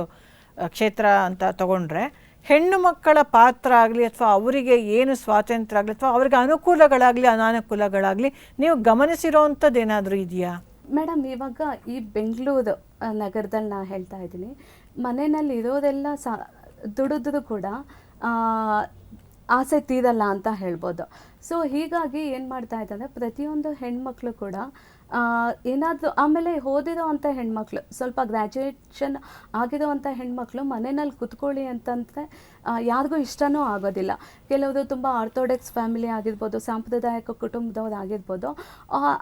ಕ್ಷೇತ್ರ ಅಂತ ತಗೊಂಡ್ರೆ, ಹೆಣ್ಣು ಮಕ್ಕಳ ಪಾತ್ರ ಆಗಲಿ ಅಥವಾ ಅವರಿಗೆ ಏನು ಸ್ವಾತಂತ್ರ್ಯ ಆಗಲಿ ಅಥವಾ ಅವ್ರಿಗೆ ಅನುಕೂಲಗಳಾಗಲಿ, ಅನಾನುಕೂಲಗಳಾಗಲಿ, ನೀವು ಗಮನಿಸಿರೋವಂಥದ್ದು ಏನಾದರೂ ಇದೆಯಾ? ಮೇಡಮ್, ಇವಾಗ ಈ ಬೆಂಗಳೂರು ನಗರದಲ್ಲಿ ನಾ ಹೇಳ್ತಾ ಇದ್ದೀನಿ. ಮನೆಯಲ್ಲಿ ಇರೋದೆಲ್ಲ ಸಾ, ದುಡಿದ್ರು ಕೂಡ ಆಸೆ ತೀರಲ್ಲ ಅಂತ ಹೇಳ್ಬೋದು. ಸೊ ಹೀಗಾಗಿ ಏನು ಮಾಡ್ತಾ ಇದ್ದಾರೆ, ಪ್ರತಿಯೊಂದು ಹೆಣ್ಮಕ್ಳು ಕೂಡ ಏನಾದರೂ ಆಮೇಲೆ ಓದಿರೋ ಅಂಥ ಹೆಣ್ಮಕ್ಳು, ಸ್ವಲ್ಪ ಗ್ರ್ಯಾಜುಯೇಷನ್ ಆಗಿರೋ ಅಂಥ ಹೆಣ್ಮಕ್ಳು ಮನೆಯಲ್ಲಿ ಕುತ್ಕೊಳ್ಳಿ ಅಂತಂದರೆ ಯಾರಿಗೂ ಇಷ್ಟವೂ ಆಗೋದಿಲ್ಲ. ಕೆಲವರು ತುಂಬ ಆರ್ಥೋಡಾಕ್ಸ್ ಫ್ಯಾಮಿಲಿ ಆಗಿರ್ಬೋದು, ಸಾಂಪ್ರದಾಯಿಕ ಕುಟುಂಬದವ್ರು ಆಗಿರ್ಬೋದು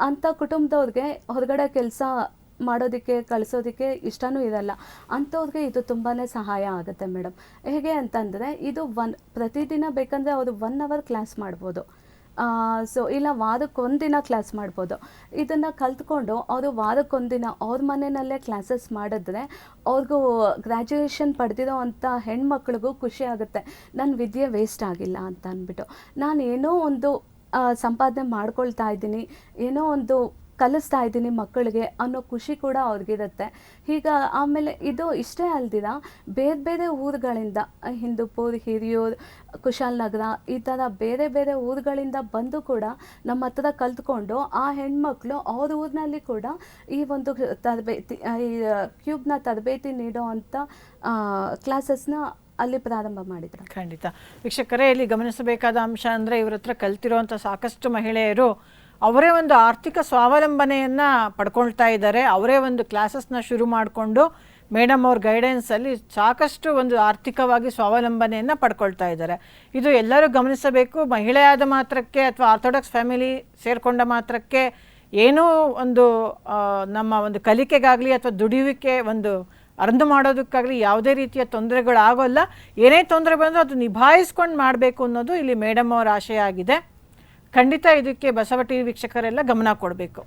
ಅಂಥ ಕುಟುಂಬದವ್ರಿಗೆ ಹೊರಗಡೆ ಕೆಲಸ ಮಾಡೋದಕ್ಕೆ, ಕಳಿಸೋದಕ್ಕೆ ಇಷ್ಟವೂ ಇರಲ್ಲ. ಅಂಥವ್ರಿಗೆ ಇದು ತುಂಬಾ ಸಹಾಯ ಆಗುತ್ತೆ ಮೇಡಮ್. ಹೇಗೆ ಅಂತಂದರೆ, ಇದು ಒನ್ ಪ್ರತಿದಿನ ಬೇಕಂದರೆ ಅವರು ಒನ್ ಅವರ್ ಕ್ಲಾಸ್ ಮಾಡ್ಬೋದು. ಸೊ ಇಲ್ಲ, ವಾರಕ್ಕೊಂದಿನ ಕ್ಲಾಸ್ ಮಾಡ್ಬೋದು. ಇದನ್ನು ಕಲ್ತ್ಕೊಂಡು ಅವರು ವಾರಕ್ಕೊಂದಿನ ಅವ್ರ ಮನೆಯಲ್ಲೇ ಕ್ಲಾಸಸ್ ಮಾಡಿದ್ರೆ ಅವ್ರಿಗೂ ಗ್ರ್ಯಾಜುಯೇಷನ್ ಪಡೆದಿರೋ ಅಂಥ ಹೆಣ್ಮಕ್ಳಿಗೂ ಖುಷಿ ಆಗುತ್ತೆ. ನನ್ನ ವಿದ್ಯೆ ವೇಸ್ಟ್ ಆಗಿಲ್ಲ ಅಂತ ಅಂದ್ಬಿಟ್ಟು. ನಾನು ಏನೋ ಒಂದು ಸಂಪಾದನೆ ಮಾಡ್ಕೊಳ್ತಾ ಇದ್ದೀನಿ. ಏನೋ ಒಂದು ಕಲಿಸ್ತಾ ಇದ್ದೀನಿ ಮಕ್ಕಳಿಗೆ ಅನ್ನೋ ಖುಷಿ ಕೂಡ ಅವ್ರಿಗಿರುತ್ತೆ. ಈಗ ಆಮೇಲೆ ಇದು ಇಷ್ಟೇ ಅಲ್ದಿರ ಬೇರೆ ಬೇರೆ ಊರುಗಳಿಂದ ಹಿಂದೂಪುರ್ ಹಿರಿಯೂರು ಕುಶಾಲನಗರ ಈ ಥರ ಬೇರೆ ಬೇರೆ ಊರುಗಳಿಂದ ಬಂದು ಕೂಡ ನಮ್ಮ ಹತ್ರ ಕಲ್ತ್ಕೊಂಡು ಆ ಹೆಣ್ಮಕ್ಳು ಅವ್ರ ಊರಿನಲ್ಲಿ ಕೂಡ ಈ ಒಂದು ತರಬೇತಿ, ಈ ಕ್ಯೂಬ್ನ ತರಬೇತಿ ನೀಡೋ ಅಂಥ ಕ್ಲಾಸಸ್ನ ಅಲ್ಲಿ ಪ್ರಾರಂಭ ಮಾಡಿದ್ರು. ಖಂಡಿತ. ವೀಕ್ಷಕರೇ, ಇಲ್ಲಿ ಗಮನಿಸಬೇಕಾದ ಅಂಶ ಅಂದರೆ ಇವ್ರ ಹತ್ರ ಕಲ್ತಿರುವಂಥ ಸಾಕಷ್ಟು ಮಹಿಳೆಯರು ಅವರೇ ಒಂದು ಆರ್ಥಿಕ ಸ್ವಾವಲಂಬನೆಯನ್ನು ಪಡ್ಕೊಳ್ತಾ ಇದ್ದಾರೆ. ಅವರೇ ಒಂದು ಕ್ಲಾಸಸ್ನ ಶುರು ಮಾಡಿಕೊಂಡು ಮೇಡಮ್ ಅವ್ರ ಗೈಡೆನ್ಸಲ್ಲಿ ಸಾಕಷ್ಟು ಒಂದು ಆರ್ಥಿಕವಾಗಿ ಸ್ವಾವಲಂಬನೆಯನ್ನು ಪಡ್ಕೊಳ್ತಾ ಇದ್ದಾರೆ. ಇದು ಎಲ್ಲರೂ ಗಮನಿಸಬೇಕು. ಮಹಿಳೆಯಾದ ಮಾತ್ರಕ್ಕೆ ಅಥವಾ ಆರ್ಥೋಡಾಕ್ಸ್ ಫ್ಯಾಮಿಲಿ ಸೇರಿಕೊಂಡ ಮಾತ್ರಕ್ಕೆ ಏನೂ ಒಂದು ನಮ್ಮ ಒಂದು ಕಲಿಕೆಗಾಗಲಿ ಅಥವಾ ದುಡಿಯುವಿಕೆ ಒಂದು ಅರ್ಧ ಮಾಡೋದಕ್ಕಾಗಲಿ ಯಾವುದೇ ರೀತಿಯ ತೊಂದರೆಗಳು ಆಗೋಲ್ಲ ಏನೇ ತೊಂದರೆ ಬಂದರೂ ಅದು ನಿಭಾಯಿಸ್ಕೊಂಡು ಮಾಡಬೇಕು ಅನ್ನೋದು ಇಲ್ಲಿ ಮೇಡಮ್ ಅವರ ಆಶಯ ಆಗಿದೆ. ಖಂಡಿತ ಇದಕ್ಕೆ ಬಸವ ಟಿವಿ ವೀಕ್ಷಕರೆಲ್ಲ ಗಮನ ಕೊಡಬೇಕು.